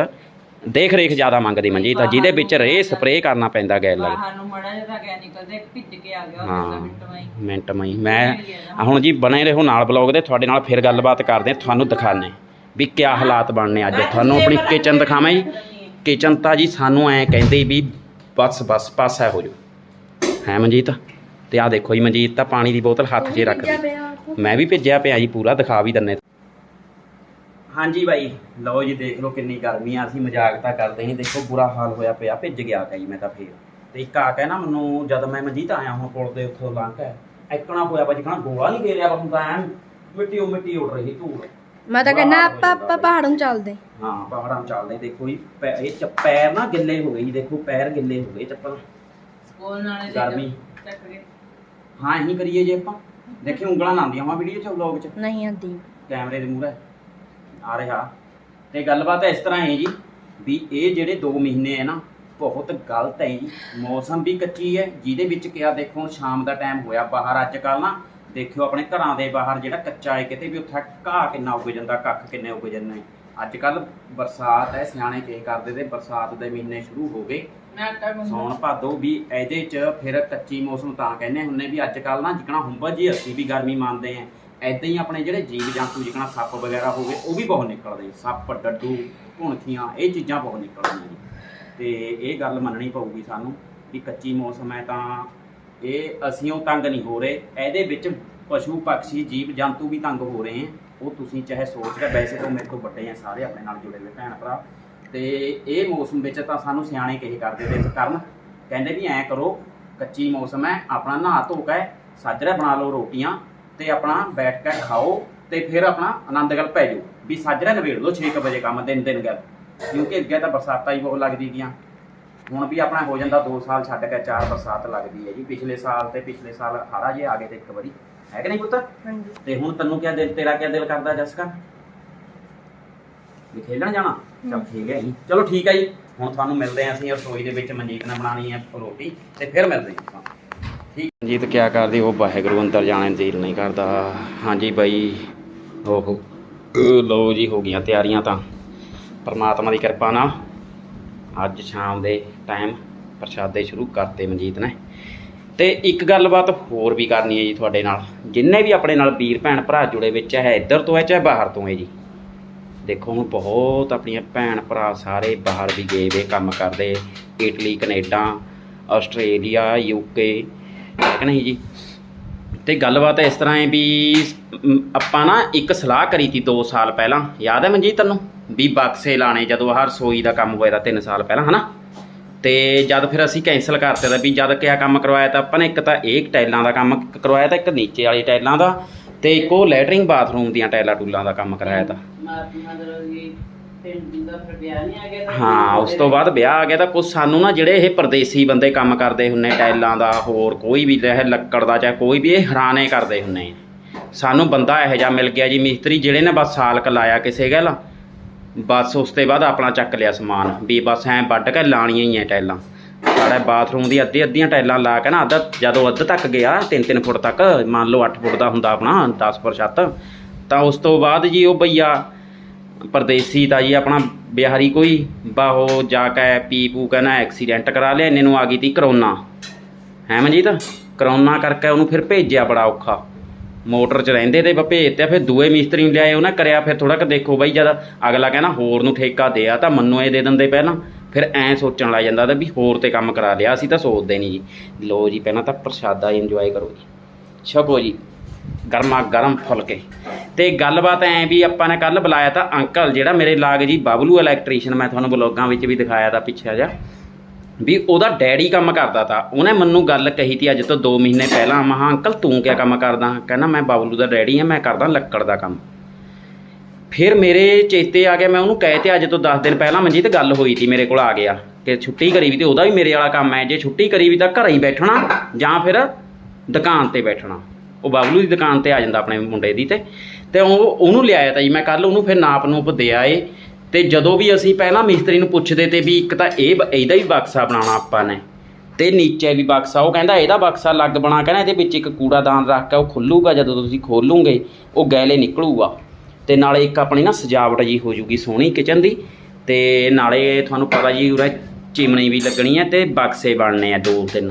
ਦੇਖ ਰੇਖ ਜ਼ਿਆਦਾ ਮੰਗਦੀ ਮਨਜੀਤ ਜਿਹਦੇ ਵਿੱਚ ਰੇ ਸਪਰੇਅ ਕਰਨਾ ਪੈਂਦਾ ਗੈਲ ਲੱਗ ਬਾਹਰ ਨੂੰ ਮੜਾ ਜਿਹਾ ਤਾਂ ਕੈਮੀਕਲ ਦੇ ਭਿੱਜ ਕੇ ਆ ਗਿਆ ਹਾਂ। ਮਿੰਟ ਮਈ ਮੈਂ ਆ ਹੁਣ ਜੀ ਬਣੇ ਰਹੋ ਨਾਲ ਬਲੌਗ ਦੇ ਤੁਹਾਡੇ ਨਾਲ ਫਿਰ ਗੱਲਬਾਤ ਕਰਦੇ ਹਾਂ, ਤੁਹਾਨੂੰ ਦਿਖਾਣੇ ਵੀ ਕਿਆ ਹਾਲਾਤ ਬਣਨੇ ਅੱਜ। ਤੁਹਾਨੂੰ ਆਪਣੀ ਕਿਚਨ ਦਿਖਾਵਾਂ ਜੀ। ਕਿਚਨ ਤਾਂ ਜੀ ਸਾਨੂੰ ਐ ਕਹਿੰਦੇ ਵੀ ਬਸ ਬਸ ਪਾਸਾ ਹੋ ਜਾਓ ਹੈ ਮਨਜੀਤ? ਤੇ ਆ ਦੇਖੋ ਜੀ ਮਨਜੀਤ ਤਾਂ ਪਾਣੀ ਦੀ ਬੋਤਲ ਹੱਥ 'ਚ ਰੱਖਦੀ। ਮੈਂ ਵੀ ਭੇਜਿਆ ਪਿਆ ਜੀ ਪੂਰਾ ਦਿਖਾ ਵੀ ਦਿੰਨੇ ਹਾਂਜੀ ਬਾਈ ਲਓ ਜੀ ਦੇਖ ਲਓ ਕਿੰਨੀ ਗਰਮੀ ਆ ਅਸੀਂ ਮਜ਼ਾਕ ਤਾਂ ਕਰਦੇ ਨਹੀਂ ਦੇਖੋ ਬੁਰਾ ਹਾਲ ਹੋਇਆ ਪਿਆ ਭਿੱਜ ਗਿਆ ਕਈ ਮੈਂ ਤਾਂ ਫੇਰ। ਤੇ ਇੱਕ ਆ ਕੇ ਨਾ ਮੈਨੂੰ ਜਦ ਮੈਂ ਮਨਜੀਤ ਆਇਆ ਹੁਣ ਪੁਲ ਦੇ ਉੱਥੋਂ ਲੰਘ ਕੇ ਐਕਣਾ ਹੋਇਆ ਬਾ ਜਿਕਣਾ ਗੋਲਾ ਨਹੀਂ ਗੇਰਿਆ ਬੰਦਾ ਐ ਮਿੱਟੀ ਉਹ ਮਿੱਟੀ ਉੱਡ ਰਹੀ ਧੂੜ। ਮੈਂ ਤਾਂ ਕਹਿੰਦਾ ਹੋ ਆਪਾਂ ਆਪਾਂ ਪਹਾੜੋਂ ਨੂੰ ਚੱਲਦੇ। ਹਾਂ ਪਹਾੜਾਂ 'ਚ ਚੱਲਦੇ ਦੇਖੋ ਜੀ ਇਹ ਚ ਪੈਰ ਨਾ ਗਿੱਲੇ ਹੋ ਗਏ ਜੀ ਦੇਖੋ ਪੈਰ ਗਿੱਲੇ ਹੋ ਗਏ ਚੱਪਲ। ਸਕੂਲ ਨਾਲੇ ਗਰਮੀ। ਚੱਕ ਕੇ। ਹਾਂ ਇਹੀ ਕਰੀਏ ਜੇ ਆਪਾਂ। ਦੇਖੀ ਉਂਗਲਾਂ ਨਾ ਆਉਂਦੀਆਂ ਹਾਂ ਵੀਡੀਓ 'ਚ ਵਲੌਗ 'ਚ। ਨਹੀਂ ਆਂਦੀ ਕੈਮਰੇ ਦੇ ਮੂਹਰੇ। ਆ ਰਿਹਾ। ਤੇ ਗੱਲਬਾਤ ਇਸ ਤਰ੍ਹਾਂ ਹੈ ਜੀ ਵੀ ਇਹ ਜਿਹੜੇ 2 ਮਹੀਨੇ ਹੈ ਨਾ ਬਹੁਤ ਗਲਤ ਹੈ ਜੀ। ਮੌਸਮ ਵੀ ਕੱਚੀ ਹੈ ਜਿਹਦੇ ਵਿੱਚ ਕਿਹਾ ਦੇਖੋ ਹੁਣ ਸ਼ਾਮ ਦਾ ਟਾਈਮ ਹੋਇਆ ਬਾਹਰ। ਅੱਜ ਕੱਲ ਨਾ ਦੇਖਿਓ ਆਪਣੇ ਘਰਾਂ ਦੇ ਬਾਹਰ ਜਿਹੜਾ ਕੱਚਾ ਹੈ ਕਿਤੇ ਵੀ ਉੱਥੇ ਘਾਹ ਕਿੰਨਾ ਉੱਗ ਜਾਂਦਾ ਕੱਖ ਕਿੰਨੇ ਉੱਗ ਜਾਂਦੇ ਅੱਜ ਕੱਲ ਬਰਸਾਤ ਹੈ ਸਿਆਣੇ ਕੀ ਕਰਦੇ ਤੇ ਬਰਸਾਤ ਦੇ ਮਹੀਨੇ ਸ਼ੁਰੂ ਹੋ ਗਏ। ਸੌਣ ਭਾਦੋ ਵੀ ਇਹਦੇ ਚ ਫਿਰ ਕੱਚੀ ਮੌਸਮ ਤਾਂ ਕਹਿੰਦੇ ਹੁੰਨੇ ਵੀ ਅੱਜ ਕੱਲ ਨਾ ਜਿਕਣਾ ਹੁੰਬਾ ਜੀ ਅਸੀਂ ਵੀ ਗਰਮੀ ਮੰਨਦੇ ਆ। ਐਦਾਂ ਹੀ ਆਪਣੇ ਜਿਹੜੇ ਜੀਵ ਜੰਤੂ ਜਿਕਣਾ ਸੱਪ ਵਗੈਰਾ ਹੋਵੇ, ਉਹ ਵੀ ਬਹੁਤ ਨਿਕਲਦੇ ਸੱਪ, ਡੱਡੂ ਭੁਣਖੀਆਂ ਇਹ ਚੀਜ਼ਾਂ ਬਹੁਤ ਨਿਕਲਦੀਆਂ ਜੀ। ਤੇ ਇਹ ਗੱਲ ਮੰਨਣੀ ਪਊਗੀ ਸਾਨੂੰ ਕਿ ਕੱਚੀ ਮੌਸਮ ਹੈ ਤਾਂ ਇਹ ਅਸੀਂ ਉਹ ਤੰਗ ਨਹੀਂ ਹੋ ਰਹੇ। ਇਹਦੇ ਵਿੱਚ ਪਸ਼ੂ, ਪੰਛੀ, ਜੀਵ ਜੰਤੂ ਵੀ ਤੰਗ ਹੋ ਰਹੇ ਆ ਉਹ ਤੁਸੀਂ ਚਾਹੇ ਸੋਚ ਕੇ ਵੈਸੇ ਤਾਂ ਮੇਰੇ ਤੋਂ ਵੱਡੇ ਆ ਸਾਰੇ ਆਪਣੇ ਨਾਲ ਜੁੜੇ ਹੋਏ ਭੈਣ ਭਰਾ। ਤੇ ਇਹ ਮੌਸਮ ਵਿੱਚ ਤਾਂ ਸਾਨੂੰ ਸਿਆਣੇ ਕਹੇ ਕਰਦੇ ਤੇ ਕਰਨ। ਕਹਿੰਦੇ ਵੀ ਐਂ ਕਰੋ, ਕੱਚੀ ਮੌਸਮ ਹੈ, ਆਪਣਾ ਨਹਾ ਧੋ ਕੇ ਸਾਜਰੇ ਬਣਾ ਲਓ ਰੋਟੀਆਂ। ਤੇ ਆਪਣਾ ਬੈਠ ਕੇ ਖਾਓ ਤੇ ਫਿਰ ਆਪਣਾ ਆਨੰਦ ਗੱਲ ਪੈ ਜਾਓ ਵੀ ਸਾਜਰੇ ਨਵੇੜ ਲਓ 6 ਵਜੇ ਕੰਮ ਦਿਨ ਦਿਨ ਗੱਲ। ਕਿਉਂਕਿ ਅੱਗੇ ਤਾਂ ਬਰਸਾਤਾਂ ਹੀ ਬਹੁਤ ਲੱਗਦੀ ਗੀਆਂ ਹੁਣ ਵੀ ਆਪਣਾ ਹੋ ਜਾਂਦਾ 2 ਸਾਲ ਛੱਡ ਕੇ ਚਾਰ ਬਰਸਾਤ ਲੱਗਦੀ ਹੈ ਜੀ। ਪਿਛਲੇ ਸਾਲ ਤੇ ਪਿਛਲੇ ਸਾਲ ਹਾੜਾ ਜੇ ਆ ਗਏ ਤੇ ਇੱਕ ਵਾਰੀ। ਹੈ ਕਿ ਨਹੀਂ ਪੁੱਤ? ਹਾਂਜੀ। ਤੇ ਹੁਣ ਤੈਨੂੰ ਕਿਆ ਦਿਲ ਤੇਰਾ ਕਿਆ ਦਿਲ ਕਰਦਾ ਜਸਕਾ? ਵੀ ਖੇਡਣ ਜਾਣਾ? ਚਲ ਠੀਕ ਹੈ ਜੀ। ਚਲੋ ਠੀਕ ਹੈ ਜੀ। ਹੁਣ ਤੁਹਾਨੂੰ ਮਿਲਦੇ ਆਂ ਅਸੀਂ ਰਸੋਈ ਦੇ ਵਿੱਚ ਮਨਜੀਤ ਨੇ ਬਣਾਣੀ ਹੈ ਰੋਟੀ ਤੇ ਫਿਰ ਮਿਲਦੇ ਹਾਂ ਠੀਕ ਮਨਜੀਤ ਕਿਆ ਕਰਦੀ? ਉਹ ਵਾਹਿਗੁਰੂ ਅੰਦਰ ਜਾਣੇ ਦਿਲ ਨਹੀਂ ਕਰਦਾ। ਹਾਂਜੀ ਬਾਈ, ਉਹ ਅਹ ਲਓ ਜੀ, ਹੋ ਗਈਆਂ ਤਿਆਰੀਆਂ ਤਾਂ। ਪਰਮਾਤਮਾ ਦੀ ਕਿਰਪਾ ਨਾਲ ਅੱਜ ਸ਼ਾਮ ਦੇ ਟਾਈਮ ਪ੍ਰਸ਼ਾਦੇ ਸ਼ੁਰੂ ਕਰਤੇ ਮਨਜੀਤ ਨੇ। ਤੇ ਇੱਕ ਗੱਲਬਾਤ ਹੋਰ ਵੀ ਕਰਨੀ ਹੈ ਜੀ ਤੁਹਾਡੇ ਨਾਲ। ਜਿੰਨੇ ਵੀ ਆਪਣੇ ਨਾਲ ਵੀਰ ਭੈਣ ਭਰਾ ਜੁੜੇ ਵਿੱਚ ਹੈ, ਇੱਧਰ ਤੋਂ ਹੈ ਚਾਹੇ ਬਾਹਰ ਤੋਂ ਹੈ ਜੀ। ਦੇਖੋ, ਹੁਣ ਬਹੁਤ ਆਪਣੀਆਂ ਭੈਣ ਭਰਾ ਸਾਰੇ ਬਾਹਰ ਵੀ ਗਏ ਵੇ, ਕੰਮ ਕਰਦੇ। ਇਟਲੀ, ਕੈਨੇਡਾ, ਆਸਟ੍ਰੇਲੀਆ ਯੂਕੇ ਠੀਕ ਨਹੀਂ ਜੀ? ਤੇ ਗੱਲਬਾਤ ਇਸ ਤਰ੍ਹਾਂ ਹੈ ਵੀ ਆਪਾਂ ਨਾ ਇੱਕ ਸਲਾਹ ਕਰੀ ਤੀ 2 ਸਾਲ ਪਹਿਲਾਂ। ਯਾਦ ਹੈ ਮਨਜੀਤ ਤੈਨੂੰ? ਵੀ ਬਕਸੇ ਲਾਣੇ ਜਦੋਂ ਆਹ ਰਸੋਈ ਦਾ ਕੰਮ ਹੋਇਆ ਤਾਂ 3 ਸਾਲ ਪਹਿਲਾਂ, ਹਨਾ? ਤੇ ਜਦ ਫਿਰ ਅਸੀਂ ਕੈਨਸਲ ਕਰਤੇ ਦਾ ਵੀ ਜਦ ਕਿਆ ਕੰਮ ਕਰਵਾਇਆ ਤਾਂ ਆਪਾਂ ਨੇ ਇੱਕ ਤਾਂ ਇਹ ਟਾਈਲਾਂ ਦਾ ਕੰਮ ਕਰਵਾਇਆ ਤਾਂ ਇੱਕ ਨੀਚੇ ਵਾਲੀ ਟਾਈਲਾਂ ਦਾ ਤੇ ਇੱਕ ਉਹ ਲੈਟਰਿੰਗ ਬਾਥਰੂਮ ਦੀਆਂ ਟਾਈਲਾਂ ਟੂਲਾਂ ਦਾ ਕੰਮ ਕਰਾਇਆ ਤਾਂ। ਮਤਲਬ ਕਿ ਹਾਂ ਉਸ ਤੋਂ ਬਾਅਦ ਵਿਆਹ ਆ ਗਿਆ ਤਾਂ ਕੁਝ ਸਾਨੂੰ ਨਾ ਜਿਹੜੇ ਇਹ ਪਰਦੇਸੀ ਬੰਦੇ ਕੰਮ ਕਰਦੇ ਹੁੰਨੇ ਟਾਈਲਾਂ ਦਾ ਹੋਰ ਕੋਈ ਵੀ ਰਹੇ ਲੱਕੜ ਦਾ ਚਾਹੇ ਕੋਈ ਵੀ ਇਹ ਹੈਰਾਨੇ ਕਰਦੇ ਹੁੰਨੇ ਸਾਨੂੰ ਬੰਦਾ ਇਹੋ ਜਿਹਾ ਮਿਲ ਗਿਆ ਜੀ ਮਿਸਤਰੀ ਜਿਹੜੇ ਨੇ ਬਸ ਸਾਲ ਕ ਲਾਇਆ ਕਿਸੇ ਗੱਲ। ਬਸ ਉਸ ਤੋਂ ਬਾਅਦ ਆਪਣਾ ਚੱਕ ਲਿਆ ਸਮਾਨ ਵੀ ਬਸ ਐਂ ਵੱਢ ਕੇ ਲਾਣੀਆਂ ਹੀ ਐ ਟਾਈਲਾਂ ਸਾਡੇ ਬਾਥਰੂਮ ਦੀ ਅੱਧੀ ਅੱਧੀਆਂ ਟਾਈਲਾਂ ਲਾ ਕੇ ਨਾ ਅੱਧ ਜਦੋਂ ਅੱਧ ਤੱਕ ਗਿਆ 3-3 ਫੁੱਟ ਤੱਕ ਮੰਨ ਲਓ 8 ਫੁੱਟ ਦਾ ਹੁੰਦਾ ਆਪਣਾ 10 ਫੁੱਟ ਛੱਤ ਤਾਂ ਉਸ ਤੋਂ ਬਾਅਦ ਜੀ ਉਹ ਭਈਆ ਪਰਦੇਸੀ ਤਾਂ ਜੀ ਆਪਣਾ ਬਿਹਾਰੀ ਕੋਈ ਬਾਹੋ ਜਾ ਕੇ ਪੀ ਪੂ ਕੇ ਨਾ ਐਕਸੀਡੈਂਟ ਕਰਾ ਲਿਆ, ਇੰਨੇ ਨੂੰ ਆ ਗਈ ਤੀ ਕਰੋਨਾ। ਹੈ ਮਨਜੀਤ? ਕਰੋਨਾ ਕਰਕੇ ਉਹਨੂੰ ਫਿਰ ਭੇਜਿਆ ਬੜਾ ਔਖਾ। ਮੋਟਰ 'ਚ ਰਹਿੰਦੇ ਤੇ ਭੇਜ ਤੇ ਫਿਰ ਦੂਏ ਮਿਸਤਰੀ ਨੂੰ ਲਿਆਏ, ਉਹਨੇ ਕਰਿਆ ਫਿਰ ਥੋੜਾ ਕਿ ਦੇਖੋ ਬਾਈ ਜਦ ਅਗਲਾ ਕਹਿੰਦਾ ਹੋਰ ਨੂੰ ਠੇਕਾ ਦੇ ਆ ਤਾਂ ਮੰਨੋ ਇਹ ਦੇ ਦਿੰਦੇ ਪਹਿਲਾਂ। ਫਿਰ ਐਂ ਸੋਚਣ ਲੱਗ ਜਾਂਦਾ ਤਾਂ ਵੀ ਹੋਰ ਤੇ ਕੰਮ ਕਰਾ ਲਿਆ, ਅਸੀਂ ਤਾਂ ਸੋਚਦੇ ਨਹੀਂ ਜੀ। ਲੋ ਜੀ, ਪਹਿਲਾਂ ਤਾਂ ਪ੍ਰਸ਼ਾਦਾ ਇੰਜੋਏ ਕਰੋ ਜੀ। ਛਕੋ ਜੀ। ਗਰਮਾ ਗਰਮ ਫੁਲਕੇ। ਤੇ ਗੱਲਬਾਤ ਐ ਵੀ ਆਪਾਂ ਨੇ ਕੱਲ ਬੁਲਾਇਆ ਤਾਂ ਅੰਕਲ ਜਿਹੜਾ ਮੇਰੇ ਲਾਗ ਜੀ ਬਬਲੂ ਇਲੈਕਟ੍ਰੀਸ਼ੀਅਨ ਮੈਂ ਤੁਹਾਨੂੰ ਬਲੌਗਾਂ ਵਿੱਚ ਵੀ ਦਿਖਾਇਆ ਤਾਂ ਪਿੱਛੇ ਜਾ। ਵੀ ਉਹਦਾ ਡੈਡੀ ਕੰਮ ਕਰਦਾ ਤਾ ਉਹਨੇ ਮੈਨੂੰ ਗੱਲ ਕਹੀ ਤੀ ਅੱਜ ਤੋਂ 2 ਮਹੀਨੇ ਪਹਿਲਾਂ। ਮਹਾ ਅੰਕਲ, ਤੂੰ ਕਿਆ ਕੰਮ ਕਰਦਾ? ਕਹਿੰਦਾ, ਮੈਂ ਬਬਲੂ ਦਾ ਡੈਡੀ ਹਾਂ ਮੈਂ ਕਰਦਾ ਲੱਕੜ ਦਾ ਕੰਮ। ਫਿਰ ਮੇਰੇ ਚੇਤੇ ਆ ਗਿਆ, ਮੈਂ ਉਹਨੂੰ ਕਹਿ ਤੇ ਅੱਜ ਤੋਂ 10 ਦਿਨ ਪਹਿਲਾਂ ਮਨਜੀਤ ਗੱਲ ਹੋਈ ਸੀ ਮੇਰੇ ਕੋਲ ਆ ਗਿਆ ਕਿ ਛੁੱਟੀ ਕਰੀ ਵੀ ਤੇ ਉਹਦਾ ਵੀ ਮੇਰੇ ਵਾਲਾ ਕੰਮ ਹੈ ਜੇ ਛੁੱਟੀ ਕਰੀ ਵੀ ਤਾਂ ਘਰ ਹੀ ਬੈਠਣਾ ਜਾਂ ਫਿਰ ਦੁਕਾਨ ਤੇ ਬੈਠਣਾ। ਉਹ ਬਾਬਲੂ ਦੀ ਦੁਕਾਨ ਤੇ ਆ ਜਾਂਦਾ ਆਪਣੇ ਮੁੰਡੇ ਦੀ ਤੇ। ਤੇ ਉਹ ਉਹਨੂੰ ਲਿਆਇਆ ਤਾਂ ਜੀ। ਮੈਂ ਕੱਲ ਉਹਨੂੰ ਫਿਰ ਨਾਪ ਨੂਪ ਦੇ ਆਏ ਤੇ ਜਦੋਂ ਵੀ ਅਸੀਂ ਪਹਿਲਾਂ ਮਿਸਤਰੀ ਨੂੰ ਪੁੱਛਦੇ ਤੇ ਵੀ ਇੱਕ ਤਾਂ ਇਹ ਬ- ਇਹਦਾ ਵੀ ਬਕਸਾ ਬਣਾਉਣਾ ਆਪਾਂ ਨੇ। ਤੇ ਨੀਚੇ ਵੀ ਬਕਸਾ, ਉਹ ਕਹਿੰਦਾ ਇਹਦਾ ਬਕਸਾ ਅਲੱਗ ਬਣਾ ਕੇ ਨਾ, ਇਹਦੇ ਵਿੱਚ ਇੱਕ ਕੂੜਾਦਾਨ ਰੱਖ ਕੇ ਉਹ ਖੁੱਲੂਗਾ ਜਦੋਂ ਤੁਸੀਂ ਖੋਲੂਗੇ, ਉਹ ਗੈਲੇ ਨਿਕਲੂਗਾ। ਤੇ ਨਾਲੇ ਇੱਕ ਆਪਣੀ ਨਾ ਸਜਾਵਟ ਜੀ ਹੋ ਜੂਗੀ ਸੋਹਣੀ ਕਿਚਨ ਦੀ। ਤੇ ਨਾਲੇ ਤੁਹਾਨੂੰ ਪਤਾ ਜੀ ਉਰੇ ਚਿਮਨੀ ਵੀ ਲੱਗਣੀ ਹੈ ਤੇ ਬਕਸੇ ਬਣਨੇ ਆ ਦੋ ਤਿੰਨ।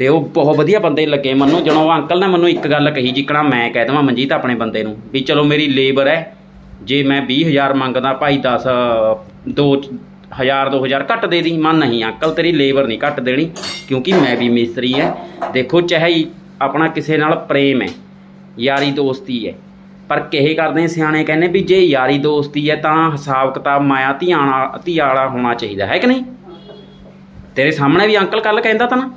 ਤੇ ਉਹ ਬਹੁਤ ਵਧੀਆ ਬੰਦੇ ਲੱਗੇ ਮੈਨੂੰ, ਜਦੋਂ ਉਹ ਅੰਕਲ ਨੇ ਮੈਨੂੰ ਇੱਕ ਗੱਲ ਕਹੀ ਜਿੱਕਣਾ ਮੈਂ ਕਹਿ ਦੇਵਾਂ ਮਨਜੀਤ ਆਪਣੇ ਬੰਦੇ ਨੂੰ, ਵੀ ਚਲੋ ਮੇਰੀ ਲੇਬਰ ਹੈ ਜੇ ਮੈਂ 20000 ਮੰਗਦਾ, ਭਾਈ 10 ਦੋ 1000 2000 ਘੱਟ ਦੇ ਦੀ, ਮਨ ਨਹੀਂ, ਅੰਕਲ ਤੇਰੀ ਲੇਬਰ ਨਹੀਂ ਘੱਟ ਦੇਣੀ, ਕਿਉਂਕਿ ਮੈਂ ਵੀ ਮਿਸਤਰੀ ਹੈ ਦੇਖੋ, ਚਾਹੇ ਆਪਣਾ ਕਿਸੇ ਨਾਲ ਪ੍ਰੇਮ ਹੈ ਯਾਰੀ ਦੋਸਤੀ ਹੈ ਪਰ ਕਿਹੇ ਕਰਦੇ ਸਿਆਣੇ ਕਹਿੰਦੇ ਵੀ ਜੇ ਯਾਰੀ ਦੋਸਤੀ ਹੈ ਤਾਂ ਹਿਸਾਬ ਕਿਤਾਬ ਮਾਇਆ ਧੀਆਂ ਵਾਲਾ ਵਾਲਾ ਹੋਣਾ ਚਾਹੀਦਾ, ਹੈ ਕਿ ਨਹੀਂ? ਤੇਰੇ ਸਾਹਮਣੇ ਵੀ ਅੰਕਲ ਕੱਲ ਕਹਿੰਦਾ ਤਾਂ ਨਾ।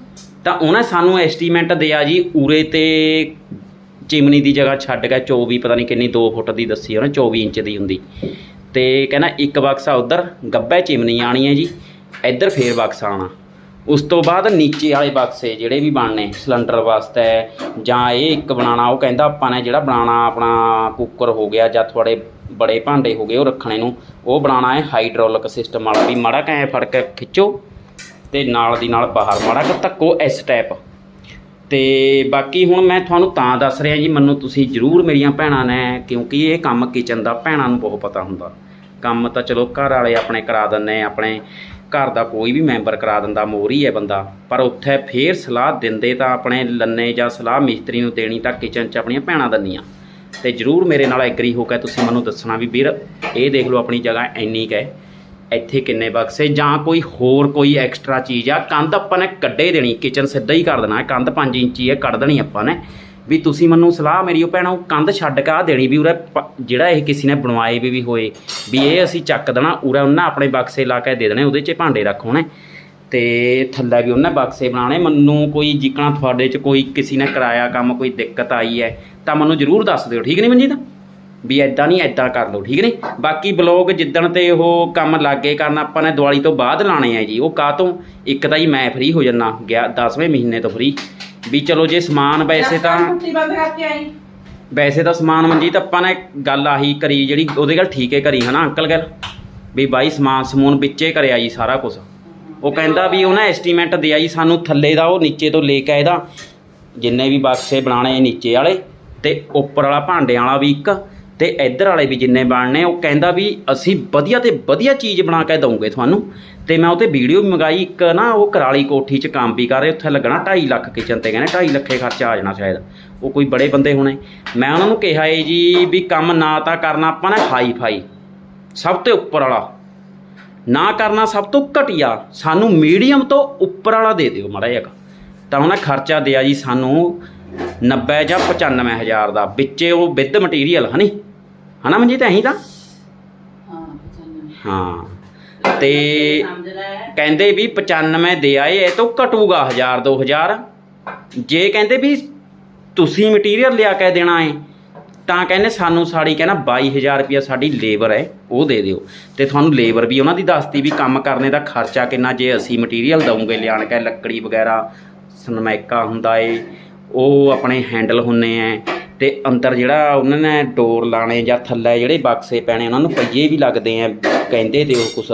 ਤਾਂ ਉਹਨੇ ਸਾਨੂੰ ਐਸਟੀਮੇਟ ਦਿਆ ਜੀ, ਉਰੇ ਤੇ ਚਿਮਨੀ ਦੀ ਜਗ੍ਹਾ ਛੱਡ ਕੇ 24 ਪਤਾ ਨਹੀਂ ਕਿੰਨੀ 2 ਫੁੱਟ ਦੀ ਦੱਸੀ ਉਹਨੇ 24 ਇੰਚ ਦੀ ਹੁੰਦੀ। ਤੇ ਕਹਿੰਦਾ ਇੱਕ ਬਕਸਾ ਉਧਰ, ਗੱਬੇ ਚਿਮਨੀ ਆਣੀ ਹੈ ਜੀ, ਇੱਧਰ ਫੇਰ ਬਕਸਾ ਆਣਾ ਉਸ ਤੋਂ ਬਾਅਦ ਨੀਚੇ ਵਾਲੇ ਬਕਸੇ ਜਿਹੜੇ ਵੀ ਬਣਨੇ, ਸਿਲੰਡਰ ਵਾਸਤੇ, ਜਾਂ ਇਹ ਇੱਕ ਬਣਾਉਣਾ, ਉਹ ਕਹਿੰਦਾ ਆਪਾਂ ਨੇ ਜਿਹੜਾ ਬਣਾਉਣਾ, ਆਪਣਾ ਕੁੱਕਰ ਹੋ ਗਿਆ, ਜਾਂ ਥੋੜੇ ਬੜੇ ਭਾਂਡੇ ਹੋ ਗਏ, ਉਹ ਰੱਖਣੇ ਨੂੰ, ਉਹ ਬਣਾਉਣਾ ਹੈ ਹਾਈਡ੍ਰੋਲਿਕ ਸਿਸਟਮ ਵਾਲਾ। ਵੀ ਮਾੜਾ ਕੈਂ ਫੜ ਕੇ ਖਿੱਚੋ ਤੇ ਨਾਲ ਦੀ ਨਾਲ ਬਾਹਰ ਮਾੜਾ ਕਿ ਧੱਕੋ ਇਸ ਟਾਈਪ ਤੇ ਬਾਕੀ ਹੁਣ ਮੈਂ ਤੁਹਾਨੂੰ ਤਾਂ ਦੱਸ ਰਿਹਾ ਜੀ, ਮੈਨੂੰ ਤੁਸੀਂ ਜਰੂਰ ਮੇਰੀਆਂ ਭੈਣਾਂ ਨੇ, ਕਿਉਂਕਿ ਇਹ ਕੰਮ ਕਿਚਨ ਦਾ ਭੈਣਾਂ ਨੂੰ ਬਹੁਤ ਪਤਾ ਹੁੰਦਾ। ਕੰਮ ਤਾਂ ਚਲੋ ਘਰ ਵਾਲੇ ਆਪਣੇ ਕਰਾ ਦਿੰਦੇ ਆਪਣੇ ਘਰ ਦਾ ਕੋਈ ਵੀ ਮੈਂਬਰ ਕਰਾ ਦਿੰਦਾ, ਮੋਰੀ ਹੈ ਬੰਦਾ। ਪਰ ਉੱਥੇ ਫੇਰ ਸਲਾਹ ਦਿੰਦੇ ਤਾਂ ਆਪਣੇ ਲੰਨੇ ਜਾਂ ਸਲਾਹ ਮਿਸਤਰੀ ਨੂੰ ਦੇਣੀ ਤਾਂ ਕਿਚਨ 'ਚ ਆਪਣੀਆਂ ਭੈਣਾਂ ਦਿੰਦੀਆਂ। ਤੇ ਜਰੂਰ ਮੇਰੇ ਨਾਲ ਐਗਰੀ ਹੋ ਕੇ ਤੁਸੀਂ ਮੈਨੂੰ ਦੱਸਣਾ ਵੀ ਵੀਰ, ਇਹ ਦੇਖ ਲਓ ਆਪਣੀ ਜਗ੍ਹਾ ਇੰਨੀ ਕੁ ਹੈ। ਇੱਥੇ ਕਿੰਨੇ ਬਕਸੇ? ਜਾਂ ਕੋਈ ਹੋਰ ਕੋਈ ਐਕਸਟਰਾ ਚੀਜ਼ ਆ? ਕੰਧ ਆਪਾਂ ਨੇ ਕੱਢੇ ਦੇਣੀ ਕਿਚਨ ਸਿੱਧਾ ਹੀ ਕਰ ਦੇਣਾ। ਕੰਧ 5 ਇੰਚੀ ਹੈ, ਕੱਢ ਦੇਣੀ ਆਪਾਂ ਨੇ। ਵੀ ਤੁਸੀਂ ਮੈਨੂੰ ਸਲਾਹ ਮੇਰੀ ਉਹ ਭੈਣੋ, ਕੰਧ ਛੱਡ ਕੇ ਆ ਦੇਣੀ ਵੀ ਉਰੇ ਜਿਹੜਾ ਇਹ ਕਿਸੇ ਨੇ ਬਣਵਾਏ ਵੀ ਵੀ ਹੋਏ। ਵੀ ਇਹ ਅਸੀਂ ਚੱਕ ਦੇਣਾ, ਉਰੇ ਉਹਨਾਂ ਆਪਣੇ ਬਕਸੇ ਲਾ ਕੇ ਦੇ ਦੇਣੇ, ਉਹਦੇ 'ਚ ਭਾਂਡੇ ਰੱਖੋਣੇ ਤੇ ਥੱਲੇ ਵੀ ਉਹਨੇ ਬਕਸੇ ਬਣਾਉਣੇ। ਮੈਨੂੰ ਕੋਈ ਜਿਕਣਾ ਤੁਹਾਡੇ 'ਚ ਕੋਈ ਕਿਸੇ ਨੇ ਕਰਾਇਆ ਕੰਮ, ਕੋਈ ਦਿੱਕਤ ਆਈ ਹੈ, ਤਾਂ ਮੈਨੂੰ ਜ਼ਰੂਰ ਦੱਸ ਦਿਓ। ਠੀਕ ਨਹੀਂ ਮਨਜੀਤ? ਵੀ ਐਦਾਂ ਨਹੀਂ ਐਦਾਂ ਕਰ ਲਓ ਠੀਕ ਨਹੀਂ? ਬਾਕੀ ਬਲੌਗ ਜਿੱਦਣ ਤੇ ਉਹ ਕੰਮ ਲਾਗੇ ਕਰਨ ਆਪਾਂ ਨੇ ਦੀਵਾਲੀ ਤੋਂ ਬਾਅਦ ਲਾਣੇ ਆ ਜੀ ਉਹ ਕਾਹ ਤੋਂ ਇੱਕ ਤਾਂ ਜੀ ਮੈਂ ਫ੍ਰੀ ਹੋ ਜੰਨਾ ਗਿਆ 10ਵੇਂ ਮਹੀਨੇ ਤੋਂ ਫ੍ਰੀ ਵੀ ਚਲੋ ਜੇ ਸਮਾਨ ਵੈਸੇ ਤਾਂ ਟੁੱਟੀ ਬੰਦ ਕਰਕੇ ਆਈ। ਵੈਸੇ ਤਾਂ ਸਮਾਨ ਮਨਜੀਤ ਆਪਾਂ ਨੇ ਗੱਲ ਆਹੀ ਕਰੀ ਜਿਹੜੀ ਉਹਦੇ ਗੱਲ ਠੀਕੇ ਕਰੀ ਹਨਾ ਅੰਕਲ ਗੱਲ? ਵੀ ਬਾਈ ਸਮਾਨ ਸਮੂਨ ਵਿੱਚੇ ਕਰਿਆ ਜੀ ਸਾਰਾ ਕੁਝ ਉਹ ਕਹਿੰਦਾ ਵੀ ਉਹਨੇ ਐਸਟੀਮੇਟ ਦਿਆ ਜੀ ਸਾਨੂੰ ਥੱਲੇ ਦਾ ਉਹ ਨੀਚੇ ਤੋਂ ਲੈ ਕੇ ਇਹਦਾ। ਜਿੰਨੇ ਵੀ ਬਕਸੇ ਬਣਾਣੇ ਨੀਚੇ ਵਾਲੇ। ਤੇ ਉੱਪਰ ਵਾਲਾ ਭਾਂਡਿਆਂ ਵਾਲਾ ਵੀ ਇੱਕ। ਤੇ ਇੱਧਰ ਵਾਲੇ ਵੀ ਜਿੰਨੇ ਬਣਨੇ, ਉਹ ਕਹਿੰਦਾ ਵੀ ਅਸੀਂ ਵਧੀਆ ਤੇ ਵਧੀਆ ਚੀਜ਼ ਬਣਾ ਕੇ ਦਵਾਂਗੇ ਤੁਹਾਨੂੰ। ਤੇ ਮੈਂ ਉਹ ਤੇ ਵੀਡੀਓ ਵੀ ਮੰਗਾਈ, ਇੱਕ ਨਾ ਉਹ ਕਰਾਲੀ ਕੋਠੀ 'ਚ ਕੰਮ ਵੀ ਕਰ ਰਹੇ, ਉੱਥੇ ਲੱਗਣਾ 2.5 ਲੱਖ ਕਿਚਨ ਤੇ, ਕਹਿੰਦੇ 2.5 ਲੱਖੇ ਖਰਚਾ ਆ ਜਾਣਾ ਸ਼ਾਇਦ। ਉਹ ਕੋਈ ਬੜੇ ਬੰਦੇ ਹੋਣੇ। ਮੈਂ ਉਹਨਾਂ ਨੂੰ ਕਿਹਾ ਏ ਜੀ ਵੀ ਕੰਮ ਨਾ ਤਾਂ ਕਰਨਾ, ਆਪਾਂ ਨੇ ਹਾਈ ਫਾਈ, ਸਭ ਤੋਂ ਉੱਪਰ ਵਾਲਾ। ਨਾ ਕਰਨਾ ਸਭ ਤੋਂ ਘਟੀਆ, ਸਾਨੂੰ ਮੀਡੀਅਮ ਤੋਂ ਉੱਪਰ ਵਾਲਾ ਦੇ ਦਿਓ ਮਾੜਾ ਜਿਹਾ ਤਾਂ ਉਹਨਾਂ ਖਰਚਾ ਦਿਆ ਜੀ ਸਾਨੂੰ 90 ਜਾਂ 95 ਹਜ਼ਾਰ ਦਾ ਵਿੱਚੇ ਉਹ ਵਿਦ ਮਟੀਰੀਅਲ ਹਨੀ? ਹਨਾ ਮਨਜੀਤ ਐਂ ਤਾਂ? ਹਾਂ ਤੇ ਕਹਿੰਦੇ ਵੀ 95 ਦੇ ਆਏ ਇਹ ਤੋਂ ਘਟੂਗਾ 1000 2000 ਜੇ ਕਹਿੰਦੇ ਵੀ ਤੁਸੀਂ ਮਟੀਰੀਅਲ ਲਿਆ ਕੇ ਦੇਣਾ ਹੈ ਤਾਂ ਕਹਿੰਦੇ ਸਾਨੂੰ ਸਾੜੀ ਕਹਿੰਦਾ 22000 ਰੁਪਇਆ ਸਾਡੀ ਲੇਬਰ ਹੈ ਉਹ ਦੇ ਦਿਓ। ਤੇ ਤੁਹਾਨੂੰ ਲੇਬਰ ਵੀ ਉਹਨਾਂ ਦੀ ਦੱਸਤੀ ਵੀ ਕੰਮ ਕਰਨੇ ਦਾ ਖਰਚਾ ਕਿੰਨਾ ਜੇ ਅਸੀਂ ਮਟੀਰੀਅਲ ਦਵਾਂਗੇ ਲਿਆਣ ਕੇ ਲੱਕੜੀ ਵਗੈਰਾ ਸਨਮੈਕਾ ਹੁੰਦਾ ਏ ਉਹ ਆਪਣੇ ਹੈਂਡਲ ਹੁੰਨੇ ਐ ਤੇ ਅੰਦਰ ਜਿਹੜਾ ਉਹਨਾਂ ਨੇ ਡੋਰ ਲਾਣੇ ਜਾਂ ਥੱਲੇ ਜਿਹੜੇ ਬਕਸੇ ਪੈਣੇ, ਉਹਨਾਂ ਨੂੰ ਪਈਏ ਵੀ ਲੱਗਦੇ ਆ ਕਹਿੰਦੇ ਤੇ ਉਹ ਕੁਛ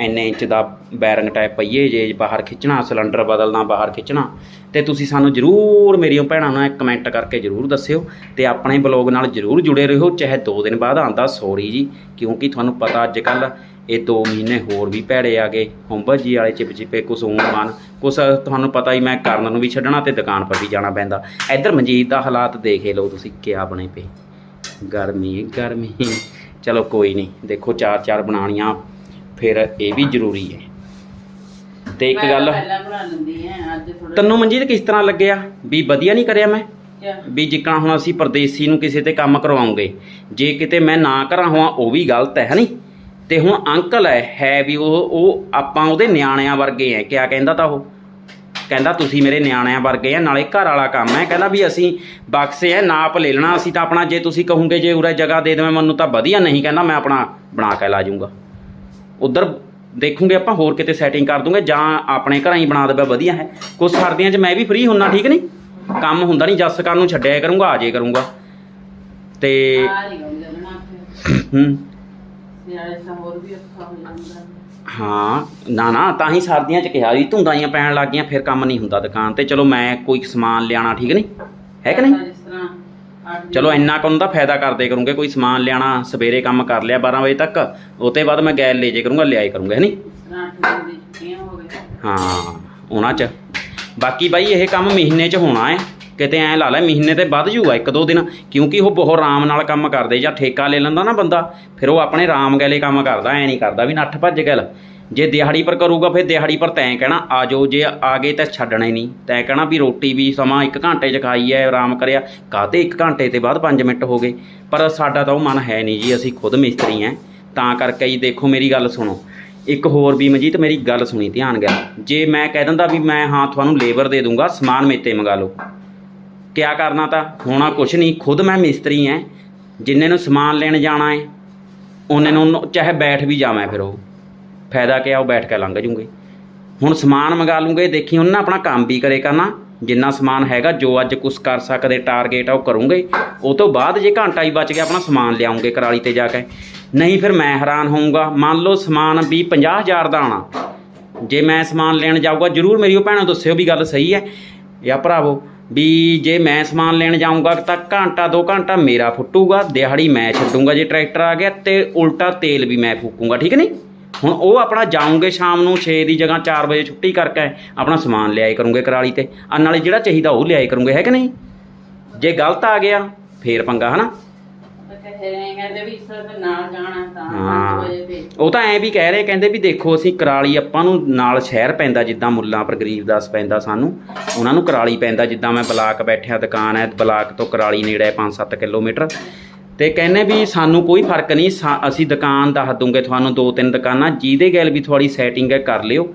ਇੰਨੇ ਇੰਚ ਦਾ ਬੈਰਿੰਗ ਟਾਈਪ ਪਈਏ ਜੇ ਬਾਹਰ ਖਿੱਚਣਾ ਸਿਲੰਡਰ ਬਦਲਣਾ, ਬਾਹਰ ਖਿੱਚਣਾ। ਤੇ ਤੁਸੀਂ ਸਾਨੂੰ ਜਰੂਰ ਮੇਰੀਆਂ ਭੈਣਾਂ ਨੂੰ ਕਮੈਂਟ ਕਰਕੇ ਜਰੂਰ ਦੱਸਿਓ ਤੇ ਆਪਣੇ ਬਲੌਗ ਨਾਲ ਜਰੂਰ ਜੁੜੇ ਰਹੋ, ਚਾਹੇ 2 ਦਿਨ ਬਾਅਦ ਆਂਦਾ ਸੋਰੀ ਜੀ, ਕਿਉਂਕਿ ਤੁਹਾਨੂੰ ਪਤਾ ਅੱਜ ਕੱਲ ਇਹ 2 ਮਹੀਨੇ ਹੋਰ ਵੀ ਭੈੜੇ ਆ ਗਏ। ਹੁੰਬਰ ਜੀ ਵਾਲੇ ਚਿਪ ਚਿਪੇ ਕੁਛ ਮਾਨ ਕੁਛ ਤੁਹਾਨੂੰ ਪਤਾ ਹੀ ਮੈਂ ਕਰਨ ਨੂੰ ਵੀ ਛੱਡਣਾ ਤੇ ਦੁਕਾਨ ਪਰ ਵੀ ਜਾਣਾ ਪੈਂਦਾ। ਇੱਧਰ ਮਨਜੀਤ ਦਾ ਹਾਲਾਤ ਦੇਖੇ ਲਓ ਤੁਸੀਂ ਕਿਆ ਬਣੇ ਪਏ। ਗਰਮੀ ਗਰਮੀ। ਚਲੋ ਕੋਈ ਨਹੀਂ ਦੇਖੋ ਚਾਰ ਚਾਰ ਬਣਾਣੀਆਂ ਫਿਰ ਇਹ ਵੀ ਜ਼ਰੂਰੀ ਹੈ। ਤੇ ਇੱਕ ਗੱਲ ਤੈਨੂੰ ਮਨਜੀਤ ਕਿਸ ਤਰ੍ਹਾਂ ਲੱਗਿਆ? ਵੀ ਵਧੀਆ ਨਹੀਂ ਕਰਿਆ ਮੈਂ? ਵੀ ਜਿੱਕਣਾ ਹੁਣ ਅਸੀਂ ਪਰਦੇਸੀ ਨੂੰ ਕਿਸੇ ਤੇ ਕੰਮ ਕਰਵਾਉਂਗੇ ਜੇ ਕਿਤੇ ਮੈਂ ਨਾ ਕਰਾਂ ਹੋਵਾਂ ਉਹ ਵੀ ਗਲਤ ਹੈ ਹਨੀ ਤੇ ਹੁਣ ਅੰਕਲ ਹੈ ਹੈ ਵੀ ਉਹ ਉਹ ਆਪਾਂ ਉਹਦੇ ਨਿਆਣਿਆਂ ਵਰਗੇ ਆ ਕਿਆ ਕਹਿੰਦਾ ਤਾਂ ਉਹ? ਕਹਿੰਦਾ ਤੁਸੀਂ ਮੇਰੇ ਨਿਆਣਿਆਂ ਵਰਗੇ ਆ ਨਾਲੇ ਘਰ ਵਾਲਾ ਕੰਮ ਹੈ ਕਹਿੰਦਾ ਵੀ ਅਸੀਂ ਬਕਸੇ ਹੈ ਨਾਪ ਲੈ ਲੈਣਾ। ਅਸੀਂ ਤਾਂ ਆਪਣਾ ਜੇ ਤੁਸੀਂ ਕਹੋਗੇ ਜੇ ਉਰੇ ਜਗ੍ਹਾ ਦੇ ਦੇਵੇਂ ਮੈਨੂੰ ਤਾਂ ਵਧੀਆ ਨਹੀਂ। ਕਹਿੰਦਾ ਮੈਂ ਆਪਣਾ ਬਣਾ ਕੇ ਲਾ ਜਾਊਂਗਾ ਉਧਰ ਦੇਖੂਗੇ ਆਪਾਂ ਹੋਰ ਕਿਤੇ ਸੈਟਿੰਗ ਕਰ ਦੂੰਗੇ ਜਾਂ ਆਪਣੇ ਘਰਾਂ ਹੀ ਬਣਾ ਦੇਵੇ ਵਧੀਆ ਹੈ। ਕੁਛ ਸਰਦੀਆਂ 'ਚ ਮੈਂ ਵੀ ਫ੍ਰੀ ਹੁੰਨਾ ਠੀਕ ਨਹੀਂ? ਕੰਮ ਹੁੰਦਾ ਨਹੀਂ ਜੱਸ ਕਰਨ ਨੂੰ ਛੱਡਿਆ ਕਰੂੰਗਾ ਆ ਜੇ ਕਰੂੰਗਾ। ਤੇ ਹੂੰ। ਸਿਆਲੇ ਤਾਂ ਹੋਰ ਵੀ ਔਖਾ ਹੋ ਜਾਂਦਾ। ਹਾਂ ਨਾ ਨਾ ਤਾਂ ਹੀ ਸਰਦੀਆਂ ਚ ਕਿਹਾ ਵੀ ਧੁੰਦਾਂ ਪੈਣ ਲੱਗ ਗਈਆਂ ਫਿਰ ਕੰਮ ਨਹੀਂ ਹੁੰਦਾ ਦੁਕਾਨ ਤੇ। ਚਲੋ ਮੈਂ ਕੋਈ ਸਮਾਨ ਲਿਆਣਾ ਠੀਕ ਨਹੀਂ? ਹੈ ਕਿ ਨਹੀਂ? ਜਿਸ ਤਰ੍ਹਾਂ ਅੱਠ ਚਲੋ ਇੰਨਾ ਕੁ ਦਾ ਫਾਇਦਾ ਕਰਦੇ ਕਰੂੰਗੇ ਕੋਈ ਸਮਾਨ ਲਿਆਣਾ ਸਵੇਰੇ ਕੰਮ ਕਰ ਲਿਆ 12 ਵਜੇ ਤੱਕ ਉਹ ਤੋਂ ਬਾਅਦ ਮੈਂ ਗੈਲ ਲੈ ਜੇ ਕਰੂੰਗਾ ਲਿਆਏ ਕਰੂੰਗਾ ਹੈ ਨਹੀਂ? ਜਿਸ ਤਰ੍ਹਾਂ ਅੱਠ ਦਿਨ ਦੀ ਛੁੱਟੀਆਂ ਹੋ ਗਈਆਂ। ਹਾਂ ਉਹਨਾਂ ਚ। ਬਾਕੀ ਬਾਈ ਇਹ ਕੰਮ ਮਹੀਨੇ ਚ ਹੋਣਾ ਹੈ। ਕਿਤੇ ਐ ਲਾ ਲੈ, ਮਹੀਨੇ ਤੇ ਵੱਧ ਜੂਗਾ, ਇੱਕ ਦੋ ਦਿਨ। ਕਿਉਂਕਿ ਉਹ ਬਹੁਤ ਆਰਾਮ ਨਾਲ ਕੰਮ ਕਰਦੇ, ਜਾਂ ਠੇਕਾ ਲੈ ਲੈਂਦਾ ਨਾ ਬੰਦਾ, ਫਿਰ ਉਹ ਆਪਣੇ ਆਰਾਮ ਗੈਲੇ ਕੰਮ ਕਰਦਾ, ਐ ਨਹੀਂ ਕਰਦਾ ਵੀ ਨੱਠ ਭੱਜ ਗੈਲ। ਜੇ ਦਿਹਾੜੀ ਪਰ ਕਰੂਗਾ, ਫਿਰ ਦਿਹਾੜੀ ਪਰ ਤੈਂ ਕਹਿਣਾ ਆ ਜਾਓ ਜੇ ਆ ਗਏ ਤਾਂ ਛੱਡਣਾ ਹੀ ਨਹੀਂ। ਤੈਂ ਕਹਿਣਾ ਵੀ ਰੋਟੀ ਵੀ ਸਮਾਂ 1 ਘੰਟੇ ਚ ਖਾਈ ਐ, ਆਰਾਮ ਕਰਿਆ। ਕਾਤੇ 1 ਘੰਟੇ ਤੇ ਬਾਅਦ 5 ਮਿੰਟ ਹੋ ਗਏ? ਪਰ ਸਾਡਾ ਤਾਂ ਉਹ ਮਨ ਹੈ ਨਹੀਂ ਜੀ, ਅਸੀਂ ਖੁਦ ਮਿਸਤਰੀ ਐ। ਤਾਂ ਕਰਕੇ ਜੀ ਦੇਖੋ, ਮੇਰੀ ਗੱਲ ਸੁਣੋ। ਇੱਕ ਹੋਰ ਵੀ ਮਜੀਤ ਮੇਰੀ ਗੱਲ ਸੁਣੀ, ਧਿਆਨ ਗਿਆ। ਜੇ ਮੈਂ ਕਹਿ ਦਿੰਦਾ ਵੀ ਮੈਂ, ਹਾਂ, ਤੁਹਾਨੂੰ ਲੇਬਰ ਦੇ ਦੂੰਗਾ, ਸਮਾਨ ਮੇਤੇ ਮੰਗਾ ਲਓ। ਕਿਆ ਕਰਨਾ ਤਾਂ? ਹੋਣਾ ਕੁਛ ਨਹੀਂ, ਖੁਦ ਮੈਂ ਮਿਸਤਰੀ ਐ, ਜਿੰਨੇ ਨੂੰ ਸਮਾਨ ਲੈਣ ਜਾਣਾ ਹੈ ਉਹਨੇ ਨੂੰ ਉਹਨੂੰ- ਚਾਹੇ ਬੈਠ ਵੀ ਜਾਵਾਂ ਫਿਰ ਉਹ। ਫਾਇਦਾ ਕਿਆ, ਉਹ ਬੈਠ ਕੇ ਲੰਘ ਜੂਗੇ। ਹੁਣ ਸਮਾਨ ਮੰਗਾ ਲੂੰਗੇ, ਦੇਖੀ ਉਹਨਾਂ ਆਪਣਾ ਕੰਮ ਵੀ ਕਰੇ ਕਰਨਾ, ਜਿੰਨਾ ਸਮਾਨ ਹੈਗਾ, ਜੋ ਅੱਜ ਕੁਛ ਕਰ ਸਕਦੇ, ਟਾਰਗੇਟ ਆ, ਉਹ ਕਰੂੰਗੇ। ਉਹ ਤੋਂ ਬਾਅਦ ਜੇ ਘੰਟਾ ਹੀ ਬਚ ਗਿਆ, ਆਪਣਾ ਸਮਾਨ ਲਿਆਉਂਗੇ ਕਰਾਲੀ ਤੇ ਜਾ ਕੇ। ਨਹੀਂ ਫਿਰ ਮੈਂ ਹੈਰਾਨ ਹੋਊਂਗਾ। ਮੰਨ ਲਓ ਸਮਾਨ ਵੀ 50000 ਦਾ ਆਣਾ ਜੇ ਮੈਂ ਸਮਾਨ ਲੈਣ ਜਾਊਗਾ, ਜਰੂਰ ਮੇਰੀ ਉਹ ਭੈਣਾਂ ਦੱਸਿਓ ਵੀ ਗੱਲ ਸਹੀ ਹੈ ਜਾਂ ਭਰਾਵੋ ਵੀ ਜੇ ਮੈਂ ਸਮਾਨ ਲੈਣ ਜਾਊਂਗਾ ਤਾਂ ਘੰਟਾ 2 ਘੰਟਾ ਮੇਰਾ ਫੁੱਟੂਗਾ, ਦਿਹਾੜੀ ਮੈਂ ਛੱਡੂੰਗਾ ਜੇ ਟਰੈਕਟਰ ਆ ਗਿਆ ਤੇ ਉਲਟਾ ਤੇਲ ਵੀ ਮੈਂ ਫੂਕੂੰਗਾ, ਠੀਕ ਨਹੀਂ? ਹੁਣ ਉਹ ਆਪਣਾ ਜਾਉਂਗੇ ਸ਼ਾਮ ਨੂੰ 6 ਦੀ ਜਗ੍ਹਾ 4 ਵਜੇ ਛੁੱਟੀ ਕਰਕੇ ਆਪਣਾ ਸਮਾਨ ਲਿਆਏ ਕਰੂੰਗੇ ਕਰਾਲੀ ਤੇ। ਆ ਨਾਲੇ ਜਿਹੜਾ ਚਾਹੀਦਾ ਉਹ ਲਿਆਏ ਕਰੂੰਗੇ, ਹੈ ਕਿ ਨਹੀਂ? ਜੇ ਗਲਤ ਆ ਗਿਆ, ਫੇਰ ਪੰਗਾ, ਹਨਾ? ਤਾਂ ਨਾਲ ਜਾਣਾ ਤਾਂ ਹਾਂ। 5 ਵਜੇ ਤੇ ਉਹ ਤਾਂ ਐ ਵੀ ਕਹਿ ਰਹੇ ਕਹਿੰਦੇ ਵੀ ਦੇਖੋ ਅਸੀਂ ਕਰਾਲੀ ਆਪਾਂ ਨੂੰ ਨਾਲ ਸ਼ਹਿਰ ਪੈਂਦਾ ਜਿੱਦਾਂ ਮੁੱਲਾਂ ਪਰ ਗਰੀਬਦਾਸ ਪੈਂਦਾ ਸਾਨੂੰ ਉਹਨਾਂ ਨੂੰ ਕਰਾਲੀ ਪੈਂਦਾ ਜਿੱਦਾਂ ਮੈਂ ਬਲਾਕ ਬੈਠਿਆ ਦੁਕਾਨ ਹੈ ਬਲਾਕ ਤੋਂ ਕਰਾਲੀ ਨੇੜੇ ਹੈ 5-7 ਕਿਲੋਮੀਟਰ। ਤੇ ਕਹਿੰਦੇ ਵੀ ਸਾਨੂੰ ਕੋਈ ਫ਼ਰਕ ਨਹੀਂ ਸਾ- ਅਸੀਂ ਦੁਕਾਨ ਦੱਸ ਦੂੰਗੇ ਤੁਹਾਨੂੰ ਦੋ ਤਿੰਨ ਦੁਕਾਨਾਂ ਜਿਹਦੇ ਗੱਲ ਵੀ ਤੁਹਾਡੀ ਸੈਟਿੰਗ ਹੈ ਕਰ ਲਿਓ।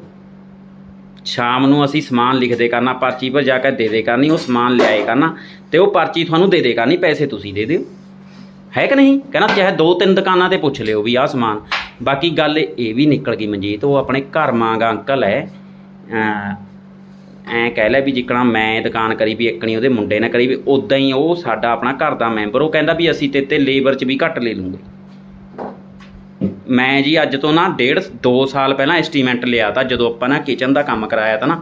ਸ਼ਾਮ ਨੂੰ ਅਸੀਂ ਸਮਾਨ ਲਿਖਦੇ ਕਰਨਾ ਪਰਚੀ ਪਰ ਜਾ ਕੇ ਦੇ ਦੇ ਕਰਨੀ ਉਹ ਸਮਾਨ ਲਿਆਏ ਕਰਨਾ ਤੇ ਉਹ ਪਰਚੀ ਤੁਹਾਨੂੰ ਦੇ ਦੇ ਕਰਨੀ ਪੈਸੇ ਤੁਸੀਂ ਦੇ ਦਿਓ। ਹੈ ਕਿ ਨਹੀਂ? ਕਹਿੰਦਾ ਚਾਹੇ ਦੋ ਤਿੰਨ ਦੁਕਾਨਾਂ ਤੇ ਪੁੱਛ ਲਿਓ ਵੀ ਆਹ ਸਮਾਨ। ਬਾਕੀ ਗੱਲ ਇਹ ਵੀ ਨਿਕਲ ਗਈ ਮਨਜੀਤ, ਉਹ ਆਪਣੇ ਘਰ ਮਾਂਗਾ ਅੰਕਲ ਹੈ। ਐ ਕਹਿ ਲੈ ਵੀ ਜਿੱਕਣਾ ਮੈਂ ਦੁਕਾਨ ਕਰੀ ਵੀ ਇੱਕਣੀ ਉਹਦੇ ਮੁੰਡੇ ਨੇ ਕਰੀ ਵੀ ਉਦਾਂ ਹੀ ਉਹ ਸਾਡਾ ਆਪਣਾ ਘਰ ਦਾ ਮੈਂਬਰ, ਉਹ ਕਹਿੰਦਾ ਵੀ ਅਸੀਂ ਤੇ ਤੇ ਲੇਬਰ 'ਚ ਵੀ ਘੱਟ ਲੈ ਲੂੰਗੇ। ਮੈਂ ਜੀ ਅੱਜ ਤੋਂ ਨਾ ਡੇਢ 2 ਸਾਲ ਪਹਿਲਾਂ ਐਸਟੀਮੇਟ ਲਿਆ ਤਾਂ ਜਦੋਂ ਆਪਾਂ ਨਾ ਕਿਚਨ ਦਾ ਕੰਮ ਕਰਾਇਆ ਤਾਂ ਨਾ,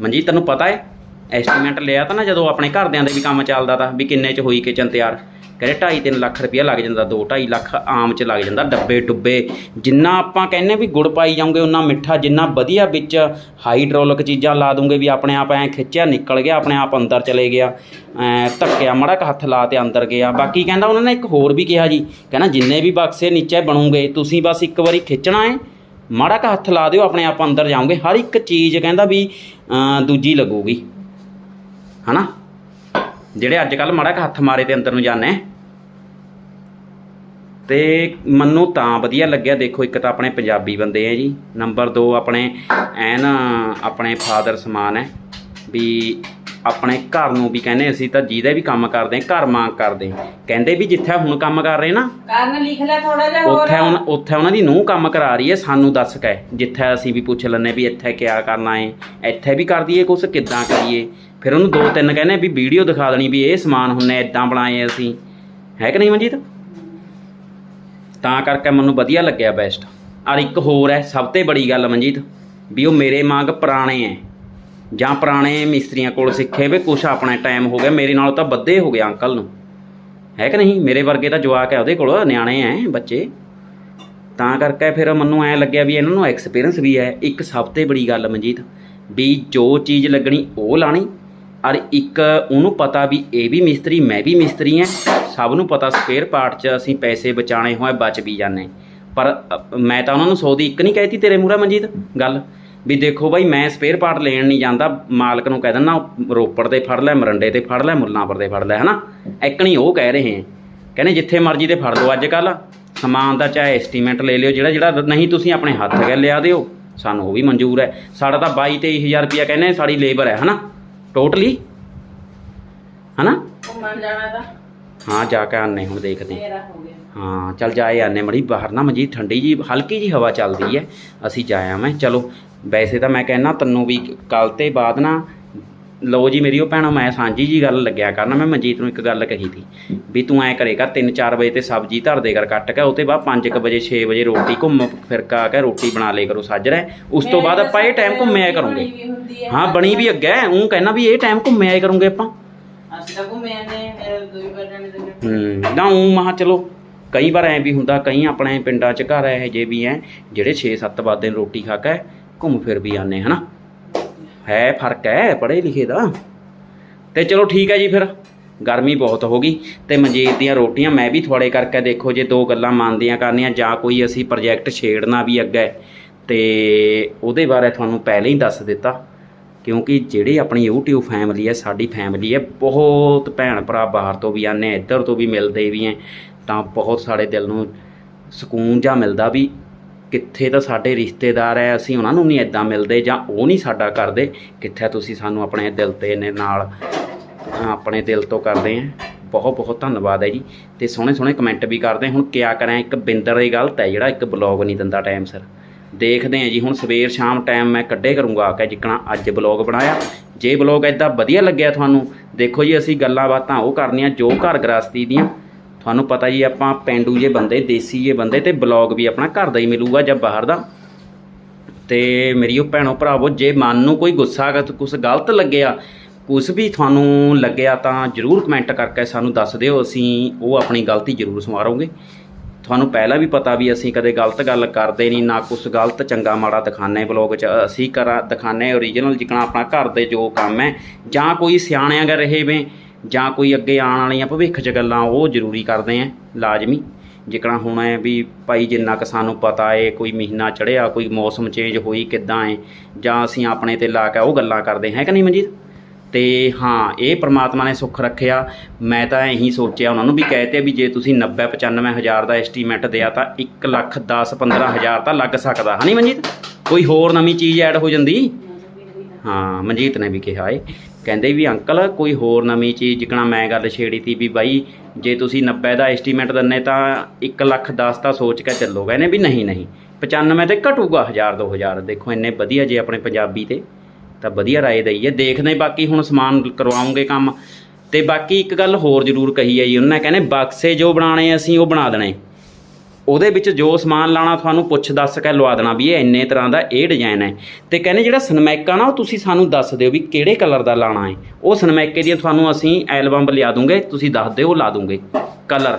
ਮਨਜੀਤ ਤੈਨੂੰ ਪਤਾ ਹੈ ਐਸਟੀਮੇਟ ਲਿਆ ਤਾਂ ਨਾ ਜਦੋਂ ਆਪਣੇ ਘਰਦਿਆਂ ਦੇ ਵੀ ਕੰਮ ਚੱਲਦਾ ਤਾਂ, ਵੀ ਕਿੰਨੇ 'ਚ ਹੋਈ ਕਿਚਨ ਤਿਆਰ। ਕਹਿੰਦੇ 2.5 3 ਲੱਖ ਰੁਪਇਆ ਲੱਗ ਜਾਂਦਾ 2 2.5 ਲੱਖ ਆਮ 'ਚ ਲੱਗ ਜਾਂਦਾ, ਡੱਬੇ ਡੁੱਬੇ। ਜਿੰਨਾ ਆਪਾਂ ਕਹਿੰਨੇ ਵੀ ਗੁੜ ਪਾਈ ਜਾਓਗੇ, ਉਨਾ ਮਿੱਠਾ, ਜਿੰਨਾ ਵਧੀਆ ਵਿੱਚ ਹਾਈਡ੍ਰੋਲਿਕ ਚੀਜ਼ਾਂ ਲਾ ਦੂੰਗੇ ਵੀ ਆਪਣੇ ਆਪ ਐ ਖਿੱਚਿਆ, ਨਿਕਲ ਗਿਆ, ਆਪਣੇ ਆਪ ਅੰਦਰ ਚਲੇ ਗਿਆ ਧੱਕਿਆ, ਮੜਾ ਕ ਹੱਥ ਲਾ ਤੇ ਅੰਦਰ ਗਿਆ। ਬਾਕੀ ਕਹਿੰਦਾ ਉਹਨਾਂ ਨੇ ਇੱਕ ਹੋਰ ਵੀ ਕਿਹਾ ਜੀ, ਕਹਿੰਦਾ ਜਿੰਨੇ ਵੀ ਬਕਸੇ ਨੀਚੇ ਬਣੂਗੇ, ਤੁਸੀਂ ਬਸ ਇੱਕ ਵਾਰੀ ਖਿੱਚਣਾ ਹੈ ਮਾੜਾ ਕ ਹੱਥ ਲਾ ਦਿਓ, ਆਪਣੇ ਆਪ ਅੰਦਰ ਜਾਓਗੇ। ਹਰ ਇੱਕ ਚੀਜ਼ ਕਹਿੰਦਾ ਵੀ ਅਮ ਦੂਜੀ ਲੱਗੂਗੀ। ਹਨਾ? ਜਿਹੜੇ ਅੱਜ ਕੱਲ ਮਾੜਾ ਕ ਹੱਥ ਮਾਰੇ ਤੇ ਅੰਦਰ ਨੂੰ ਜਾਂਦੇ। ਤੇ ਮੈਨੂੰ ਤਾਂ ਵਧੀਆ ਲੱਗਿਆ ਦੇਖੋ ਇੱਕ ਤਾਂ ਆਪਣੇ ਪੰਜਾਬੀ ਬੰਦੇ ਆ ਜੀ। ਨੰਬਰ 2 ਆਪਣੇ ਐਨ ਆਪਣੇ ਫਾਦਰ ਸਮਾਨ ਹੈ ਵੀ ਆਪਣੇ ਘਰ ਨੂੰ ਵੀ ਕਹਿੰਦੇ ਅਸੀਂ ਤਾਂ ਜਿਹਦਾ ਵੀ ਕੰਮ ਕਰਦੇ ਹਾਂ ਘਰ ਮੰਗ ਕਰਦੇ। ਹਾਂ। ਕਹਿੰਦੇ ਵੀ ਜਿੱਥੇ ਹੁਣ ਕੰਮ ਕਰ ਰਹੇ ਨਾ ਕਾਰਨ ਲਿਖ ਲੈ ਥੋੜਾ ਜਿਹਾ ਹੋਰ। ਉੱਥੇ ਉਹਨਾਂ ਉੱਥੇ ਉਹਨਾਂ ਦੀ ਨੂੰਹ ਕੰਮ ਕਰਾ ਰਹੀ ਹੈ ਸਾਨੂੰ ਦੱਸ ਕੇ ਜਿੱਥੇ ਅਸੀਂ ਵੀ ਪੁੱਛ ਲੈਂਦੇ ਵੀ ਇੱਥੇ ਕਿਆ ਕਰਨਾ ਹੈ ਇੱਥੇ ਵੀ ਕਰ ਦਈਏ ਕੁਛ ਕਿੱਦਾਂ ਕਰੀਏ। ਫਿਰ ਉਹਨੂੰ ਦੋ ਤਿੰਨ ਕਹਿੰਦੇ ਵੀ ਵੀਡੀਓ ਦਿਖਾ ਦੇਣੀ ਵੀ ਇਹ ਸਮਾਨ ਹੁੰਨੇ ਇਦਾਂ ਬਣਾਏ ਅਸੀਂ। ਹੈ ਕਿ ਨਹੀਂ ਮਨਜੀਤ? ਤਾਂ ਕਰਕੇ ਮੈਨੂੰ ਵਧੀਆ ਲੱਗਿਆ ਬੈਸਟ ਔਰ ਇੱਕ ਹੋਰ ਹੈ, ਸਭ ਤੋਂ ਬੜੀ ਗੱਲ ਮਨਜੀਤ, ਵੀ ਉਹ ਮੇਰੇ ਮੰਗ ਪੁਰਾਣੇ ਹੈ ਜਾਂ ਪੁਰਾਣੇ ਮਿਸਤਰੀਆਂ ਕੋਲ ਸਿੱਖੇ ਵੀ ਕੁਛ ਆਪਣਾ ਟਾਈਮ ਹੋ ਗਿਆ, ਮੇਰੇ ਨਾਲ ਤਾਂ ਵੱਧੇ ਹੋ ਗਿਆ ਅੰਕਲ ਨੂੰ। ਹੈ ਕਿ ਨਹੀਂ? ਮੇਰੇ ਵਰਗੇ ਤਾਂ ਜਵਾਕ ਹੈ ਉਹਦੇ ਕੋਲ ਨਿਆਣੇ ਐ, ਬੱਚੇ। ਤਾਂ ਕਰਕੇ ਫਿਰ ਮੈਨੂੰ ਐ ਲੱਗਿਆ ਵੀ ਇਹਨਾਂ ਨੂੰ ਐਕਸਪੀਰੀਅੰਸ ਵੀ ਹੈ ਇੱਕ ਸਭ ਤੋਂ ਬੜੀ ਗੱਲ ਮਨਜੀਤ, ਵੀ ਜੋ ਚੀਜ਼ ਲੱਗਣੀ ਉਹ ਲਾਣੀ ਔਰ ਇੱਕ ਉਹਨੂੰ ਪਤਾ ਵੀ ਇਹ ਵੀ ਮਿਸਤਰੀ, ਮੈਂ ਵੀ ਮਿਸਤਰੀ ਐ ਸਭ ਨੂੰ ਪਤਾ ਸਪੇਅਰ ਪਾਰਟ 'ਚ ਅਸੀਂ ਪੈਸੇ ਬਚਾਣੇ ਹੋਏ, ਬਚ ਵੀ ਜਾਂਦੇ ਪਰ ਮੈਂ ਤਾਂ ਉਹਨਾਂ ਨੂੰ 100 ਦੀ ਇੱਕ ਨਹੀਂ ਕਹਿਤੀ, ਤੇਰੇ ਮੂਹਰੇ ਮਨਜੀਤ, ਗੱਲ। ਵੀ ਦੇਖੋ ਬਾਈ, ਮੈਂ ਸਪੇਅਰ ਪਾਰਟ ਲੈਣ ਨਹੀਂ ਜਾਂਦਾ। ਮਾਲਕ ਨੂੰ ਕਹਿ ਦਿੰਦਾ, ਰੋਪੜ ਤੇ ਫੜ ਲੈ, ਮਰੰਡੇ ਤੇ ਫੜ ਲੈ, ਮੁੱਲਾਂਪੁਰ ਤੇ ਫੜ ਲੈ, ਹਨਾ? ਇੱਕ ਨਹੀਂ, ਉਹ ਕਹਿ ਰਹੇ ਹੈ। ਕਹਿੰਦੇ, ਜਿੱਥੇ ਮਰਜ਼ੀ ਤੇ ਫੜ ਲਓ ਅੱਜ ਕੱਲ ਸਮਾਨ ਦਾ ਚਾਹੇ ਐਸਟੀਮੇਟ ਲੈ ਲਿਓ, ਜਿਹੜਾ ਜਿਹੜਾ ਨਹੀਂ ਤੁਸੀਂ ਆਪਣੇ ਹੱਥ ਕੇ ਲਿਆ ਦਿਓ। ਸਾਨੂੰ ਉਹ ਵੀ ਮਨਜ਼ੂਰ ਹੈ। ਸਾਡਾ ਤਾਂ 22 23000 ਰੁਪਇਆ ਕਹਿੰਦੇ, ਸਾਡੀ ਲੇਬਰ ਹੈ, ਹਨਾ? ਟੋਟਲੀ ਹਨਾ? ਘੁੰਮਣ ਜਾਣਾ ਤਾਂ। ਹਾਂ ਜਾ ਕੇ ਆਨੇ ਹੁਣ ਦੇਖਦੇ ਹਾਂ। ਮੇਰਾ ਹੋ ਗਿਆ। ਹਾਂ ਚੱਲ ਜਾਏ ਆਨੇ ਮੜੀ ਬਾਹਰ ਨਾ ਮਜੀ ਠੰਡੀ ਜੀ ਹਲਕੀ ਜੀ ਹਵਾ ਚੱਲਦੀ ਹੈ। ਅਸੀਂ ਜਾਇਆ ਮੈਂ ਚਲੋ ਵੈਸੇ ਤਾਂ ਮੈਂ ਕਹਿੰਨਾ ਤੈਨੂੰ ਵੀ ਕੱਲ ਤੇ ਬਾਅਦ ਨਾ ਲਓ ਜੀ ਮੇਰੀ ਉਹ ਭੈਣੋ ਮੈਂ ਸਾਂਝੀ ਜੀ ਗੱਲ ਲੱਗਿਆ ਕਰਨਾ ਮੈਂ ਮਨਜੀਤ ਨੂੰ ਇੱਕ ਗੱਲ ਕਹੀ ਸੀ ਵੀ ਤੂੰ ਐ ਕਰੇਗਾ 3-4 ਵਜੇ ਤੇ ਸਬਜ਼ੀ ਧਰ ਦੇ ਕਰ ਕੱਟ ਕੇ ਉਹ ਤੇ ਬਾਅਦ 5 ਵਜੇ 6 ਵਜੇ ਰੋਟੀ ਘੁੰਮ ਫਿਰ ਕੇ ਆ ਕੇ ਰੋਟੀ ਬਣਾ ਲੇ ਕਰੋ ਸਾਜਰੇ ਉਸ ਤੋਂ ਬਾਅਦ ਆਪਾਂ ਇਹ ਟਾਈਮ ਘੁੰਮਿਆ ਕਰੂੰਗੇ। ਹਾਂ ਬਣੀ ਵੀ ਅੱਗੇ ਉਹ ਕਹਿਣਾ ਵੀ ਇਹ ਟਾਈਮ ਘੁੰਮਿਆ ਕਰੂੰਗੇ ਆਪਾਂ। ਅਸੀਂ ਤਾਂ ਘੁੰਮੇ ਨੇ ਫਿਰ ਦੋ ਹੀ ਬਟਨ ਦੇ ਹੂੰ ਨਾ ਉਹ ਮਹਾ ਚਲੋ ਕਈ ਵਾਰ ਐ ਵੀ ਹੁੰਦਾ ਕਈ ਆਪਣੇ ਪਿੰਡਾਂ 'ਚ ਘਰ ਇਹੋ ਜਿਹੇ ਵੀ ਐ ਜਿਹੜੇ 6-7 ਵਜੇ ਰੋਟੀ ਖਾ ਕੇ ਘੁੰਮ ਫਿਰ ਵੀ ਆਨੇ ਹਨਾ? ਹੈ ਫ਼ਰਕ ਹੈ ਪੜ੍ਹੇ ਲਿਖੇ ਦਾ। ਤੇ ਚਲੋ ਠੀਕ ਹੈ ਜੀ ਫਿਰ, ਗਰਮੀ ਬਹੁਤ ਹੋ ਗਈ। ਤੇ ਮਨਜੀਤ ਦੀਆਂ ਰੋਟੀਆਂ ਮੈਂ ਵੀ ਥੋੜੇ ਕਰਕੇ ਦੇਖੋ, ਜੇ ਦੋ ਗੱਲਾਂ ਮੰਨਦੀਆਂ ਕਰਨੀਆਂ, ਜਾਂ ਕੋਈ ਅਸੀਂ ਪ੍ਰੋਜੈਕਟ ਛੇੜਨਾ ਵੀ ਅੱਗੇ, ਤੇ ਉਹਦੇ ਬਾਰੇ ਤੁਹਾਨੂੰ ਪਹਿਲਾਂ ਹੀ ਦੱਸ ਦਿੱਤਾ। ਕਿਉਂਕਿ ਜਿਹੜੀ ਆਪਣੀ YouTube ਫੈਮਿਲੀ ਹੈ, ਸਾਡੀ ਫੈਮਿਲੀ ਹੈ, ਬਹੁਤ ਭੈਣ ਭਰਾ ਬਾਹਰ ਤੋਂ ਵੀ ਆਨੇ ਇੱਧਰ ਤੋਂ ਵੀ ਮਿਲਦੇ ਵੀ ਹੈ ਤਾਂ ਬਹੁਤ ਸਾਡੇ ਦਿਲ ਨੂੰ ਸਕੂਨ ਜਾਂ ਮਿਲਦਾ ਵੀ ਕਿੱਥੇ ਤਾਂ ਸਾਡੇ ਰਿਸ਼ਤੇਦਾਰ ਹੈ ਅਸੀਂ ਉਹਨਾਂ ਨੂੰ ਨਹੀਂ ਇਦਾਂ ਮਿਲਦੇ ਜਾਂ ਉਹ ਨਹੀਂ ਸਾਡਾ ਕਰਦੇ। ਕਿੱਥੇ ਤੁਸੀਂ ਸਾਨੂੰ ਆਪਣੇ ਦਿਲ ਤੇ ਨੇ ਨਾਲ ਆਪਣੇ ਦਿਲ ਤੋਂ ਕਰਦੇ ਆ ਬਹੁਤ ਬਹੁਤ ਧੰਨਵਾਦ ਹੈ ਜੀ। ਤੇ ਸੋਹਣੇ ਸੋਹਣੇ ਕਮੈਂਟ ਵੀ ਕਰਦੇ। ਹੁਣ ਕਿਆ ਕਰਾਂ, ਇੱਕ ਬਿੰਦਰ ਦੀ ਗਲਤ ਹੈ ਜਿਹੜਾ ਇੱਕ ਬਲੌਗ ਨਹੀਂ ਦਿੰਦਾ ਟਾਈਮ ਸਿਰ। ਦੇਖਦੇ ਆ ਜੀ, ਹੁਣ ਸਵੇਰ ਸ਼ਾਮ ਟਾਈਮ ਮੈਂ ਕੱਢੇ ਕਰੂੰਗਾ ਆ ਕੇ ਜਿੱਕਣਾ ਅੱਜ ਬਲੌਗ ਬਣਾਇਆ। ਜੇ ਬਲੌਗ ਇਦਾਂ ਵਧੀਆ ਲੱਗਿਆ ਤੁਹਾਨੂੰ, ਦੇਖੋ ਜੀ, ਅਸੀਂ ਗੱਲਾਂ ਬਾਤਾਂ ਉਹ ਕਰਨੀਆਂ ਜੋ ਘਰ ਗ੍ਰਸਤੀ ਦੀਆਂ। ਤੁਹਾਨੂੰ ਪਤਾ ਜੀ ਆਪਾਂ ਪਿੰਡੂ ਜੇ ਬੰਦੇ, ਦੇਸੀ ਜੇ ਬੰਦੇ ਤੇ ਬਲੌਗ ਵੀ ਆਪਣਾ ਘਰ ਦਾ ਹੀ ਮਿਲੂਗਾ ਜਾਂ ਬਾਹਰ ਦਾ। ਤੇ ਮੇਰੀ ਉਹ ਭੈਣੋ ਭਰਾਵੋ, ਜੇ ਮਨ ਨੂੰ ਕੋਈ ਗੁੱਸਾ ਅਗਰ ਕੁਝ ਗਲਤ ਲੱਗਿਆ ਕੁਝ ਵੀ ਤੁਹਾਨੂੰ ਲੱਗਿਆ ਤਾਂ ਜਰੂਰ ਕਮੈਂਟ ਕਰਕੇ ਸਾਨੂੰ ਦੱਸ ਦਿਓ, ਅਸੀਂ ਉਹ ਆਪਣੀ ਗਲਤੀ ਜਰੂਰ ਸਵਾਰਾਂਗੇ। ਤੁਹਾਨੂੰ ਪਹਿਲਾਂ ਵੀ ਪਤਾ ਵੀ ਅਸੀਂ ਕਦੇ ਗਲਤ ਗੱਲ ਕਰਦੇ ਨਹੀਂ, ਨਾ ਕੁਝ ਗਲਤ ਚੰਗਾ ਮਾੜਾ ਦਿਖਾਣੇ ਬਲੌਗ 'ਚ। ਅਸੀਂ ਕਰਾ ਦਿਖਾਣੇ ਓਰੀਜਨਲ ਜਿਕਣਾ ਆਪਣਾ ਘਰ ਦੇ ਜੋ ਕੰਮ ਹੈ, ਜਾਂ ਕੋਈ ਸਿਆਣਿਆਂ ਗਾ ਰਹੇ ਵੇ ਜਾਂ ਕੋਈ ਅੱਗੇ ਆਉਣ ਵਾਲੀਆਂ ਭਵਿੱਖ 'ਚ ਗੱਲਾਂ ਉਹ ਜ਼ਰੂਰੀ ਕਰਦੇ ਆ ਲਾਜ਼ਮੀ। ਜਿਕਣਾ ਹੁਣ ਹੈ ਵੀ ਭਾਈ ਜਿੰਨਾ ਕੁ ਸਾਨੂੰ ਪਤਾ ਏ, ਕੋਈ ਮਹੀਨਾ ਚੜਿਆ, ਕੋਈ ਮੌਸਮ ਚੇਂਜ ਹੋਈ ਕਿੱਦਾਂ ਏ, ਜਾਂ ਅਸੀਂ ਆਪਣੇ ਤੇ ਲਾ ਕੇ ਉਹ ਗੱਲਾਂ ਕਰਦੇ ਹੈ ਕਿ ਨਹੀਂ ਮਨਜੀਤ? ਤੇ ਹਾਂ, ਇਹ ਪ੍ਰਮਾਤਮਾ ਨੇ ਸੁੱਖ ਰੱਖਿਆ। ਮੈਂ ਤਾਂ ਇਹੀ ਸੋਚਿਆ ਉਹਨਾਂ ਨੂੰ ਵੀ ਕਹਤੇ ਵੀ ਜੇ ਤੁਸੀਂ 90 95 ਹਜ਼ਾਰ ਦਾ ਐਸਟੀਮੇਟ ਦਿਆ ਤਾਂ 1 ਲੱਖ 10 15 ਹਜ਼ਾਰ ਤਾਂ ਲੱਗ ਸਕਦਾ ਹਨੀ ਮਨਜੀਤ? ਕੋਈ ਹੋਰ ਨਵੀਂ ਚੀਜ਼ ਐਡ ਹੋ ਜਾਂਦੀ? ਹਾਂ, ਮਨਜੀਤ ਨੇ ਵੀ ਕਿਹਾ ਏ। ਕਹਿੰਦੇ ਵੀ ਅੰਕਲ, ਕੋਈ ਹੋਰ ਨਵੀਂ ਚੀਜ਼ ਜਿਕਣਾ ਮੈਂ ਗੱਲ ਛੇੜੀ ਤੀ ਵੀ ਬਾਈ, ਜੇ ਤੁਸੀਂ 90 ਦਾ ਐਸਟੀਮੇਟ ਦਿੰਨੇ ਤਾਂ 1 ਲੱਖ 10 ਤਾਂ ਸੋਚ ਕੇ ਚੱਲੋ। ਕਹਿੰਦੇ ਵੀ ਨਹੀਂ ਨਹੀਂ। 95 ਤੇ ਘਟੂਗਾ 1000 2000 ਦੇਖੋ, ਇੰਨੇ ਵਧੀਆ ਜੇ ਆਪਣੇ ਪੰਜਾਬੀ ਤੇ, ਤਾਂ ਵਧੀਆ ਰਾਏ ਦਈ ਦੇਖਦੇ ਬਾਕੀ ਹੁਣ ਸਮਾਨ ਕਰਵਾਉਂਗੇ ਕੰਮ। ਤੇ ਬਾਕੀ ਇੱਕ ਗੱਲ ਹੋਰ ਜ਼ਰੂਰ ਕਹੀ ਹੈ ਜੀ ਉਹਨਾਂ ਕਹਿੰਦੇ, ਬਕਸੇ ਜੋ ਬਣਾਣੇ ਅਸੀਂ ਉਹ ਬਣਾ ਦੇਣੇ। ਉਹਦੇ ਵਿੱਚ ਜੋ ਸਮਾਨ ਲਾਣਾ ਤੁਹਾਨੂੰ ਪੁੱਛ ਦੱਸ ਕੇ ਲਵਾ ਦੇਣਾ ਵੀ ਇਹ ਇੰਨੇ ਤਰ੍ਹਾਂ ਦਾ ਇਹ ਡਿਜ਼ਾਈਨ ਹੈ। ਤੇ ਕਹਿੰਦੇ ਜਿਹੜਾ ਸਨਮੈਕਾ ਨਾ, ਉਹ ਤੁਸੀਂ ਸਾਨੂੰ ਦੱਸ ਦਿਓ ਵੀ ਕਿਹੜੇ ਕਲਰ ਦਾ ਲਾਣਾ ਹੈ। ਉਹ ਸਨਮੈਕੇ ਦੀਆਂ ਤੁਹਾਨੂੰ ਅਸੀਂ ਐਲਬਮ ਲਿਆ ਦੂੰਗੇ, ਤੁਸੀਂ ਦੱਸ ਦਿਓ ਲਾ ਦੂੰਗੇ। Colour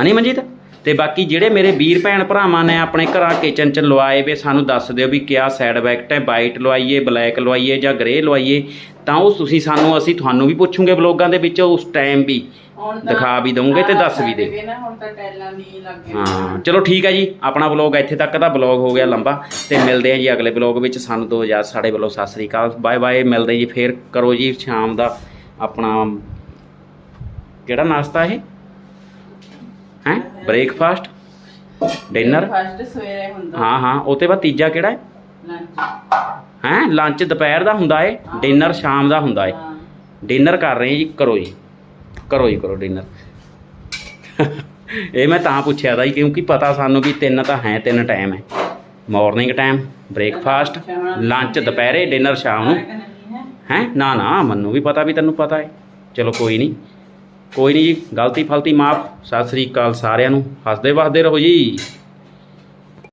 honey Manjit? ਤੇ ਬਾਕੀ ਜਿਹੜੇ ਮੇਰੇ ਵੀਰ ਭੈਣ ਭਰਾਵਾਂ ਨੇ ਆਪਣੇ ਘਰਾਂ ਕਿਚਨ ਚ ਲਵਾਏ ਵੇ ਸਾਨੂੰ ਦੱਸ ਦਿਓ ਵੀ ਕਿਆ ਸਾਈਡ ਵੈਕਟ ਹੈ। ਵਾਈਟ ਲਵਾਈਏ ਬਲੈਕ ਲਵਾਈਏ ਜਾਂ ਗ੍ਰੇ ਲਵਾਈਏ ਤਾਂ ਉਹ ਤੁਸੀਂ ਸਾਨੂੰ ਅਸੀਂ ਤੁਹਾਨੂੰ ਵੀ ਪੁੱਛੂਗੇ ਬਲੌਗਾਂ ਦੇ ਵਿੱਚ ਉਸ ਟਾਈਮ ਵੀ। ਦਿਖਾ ਵੀ ਦਊਂਗੇ ਤੇ ਦੱਸ ਵੀ ਦੇ ਹਾਂ ਚਲੋ ਠੀਕ ਹੈ ਜੀ ਆਪਣਾ ਬਲੌਗ ਇੱਥੇ ਤੱਕ ਦਾ ਬਲੌਗ ਹੋ ਗਿਆ ਲੰਬਾ ਤੇ ਮਿਲਦੇ ਹਾਂ ਜੀ ਅਗਲੇ ਬਲੌਗ ਵਿੱਚ ਸਾਨੂੰ ਦੋ ਹਜ਼ਾਰ ਸਾਡੇ ਵੱਲੋਂ ਸਤਿ ਸ੍ਰੀ ਅਕਾਲ ਬਾਏ ਬਾਏ ਮਿਲਦੇ ਜੀ ਫੇਰ ਕਰੋ ਜੀ ਸ਼ਾਮ ਦਾ ਆਪਣਾ ਕਿਹੜਾ ਨਾਸ਼ਤਾ ਇਹ? ਹੈ? ਬ੍ਰੇਕਫਾਸਟ ਡਿਨਰ ਫਸਟ ਸਵੇਰੇ ਹੁੰਦਾ। ਹਾਂ ਹਾਂ ਉਹ ਤੇ ਬਾਅਦ ਤੀਜਾ ਕਿਹੜਾ ਹੈ? ਲੰਚ ਹੈ? ਲੰਚ ਦੁਪਹਿਰ ਦਾ ਹੁੰਦਾ ਏ ਡਿਨਰ ਸ਼ਾਮ ਦਾ ਹੁੰਦਾ ਏ। ਹਾਂ। ਡਿਨਰ ਕਰ ਰਹੇ ਜੀ ਕਰੋ ਜੀ। ਕਰੋ ਜੀ ਕਰੋ ਡਿਨਰ ਇਹ ਮੈਂ ਤਾਂ ਪੁੱਛਿਆ ਦਾ ਜੀ ਕਿਉਂਕਿ ਪਤਾ ਸਾਨੂੰ ਵੀ ਤਿੰਨ ਤਾਂ ਹੈ ਤਿੰਨ ਟਾਈਮ ਹੈ। ਮਾਰਨਿੰਗ ਟਾਈਮ ਬ੍ਰੇਕਫਾਸਟ ਲੰਚ ਦੁਪਹਿਰੇ ਡਿਨਰ ਸ਼ਾਮ ਨੂੰ। ਹੈ। ਹੈ? ਨਾ ਨਾ ਮੈਨੂੰ ਵੀ ਪਤਾ ਵੀ ਤੈਨੂੰ ਪਤਾ ਹੈ ਚਲੋ ਕੋਈ ਨਹੀਂ। ਕੋਈ ਨਹੀਂ ਜੀ, ਗਲਤੀ ਫਲਤੀ ਮਾਫ। ਸਤਿ ਸ੍ਰੀ ਅਕਾਲ ਸਾਰਿਆਂ ਨੂੰ। ਹੱਸਦੇ ਵਸਦੇ ਰਹੋ ਜੀ।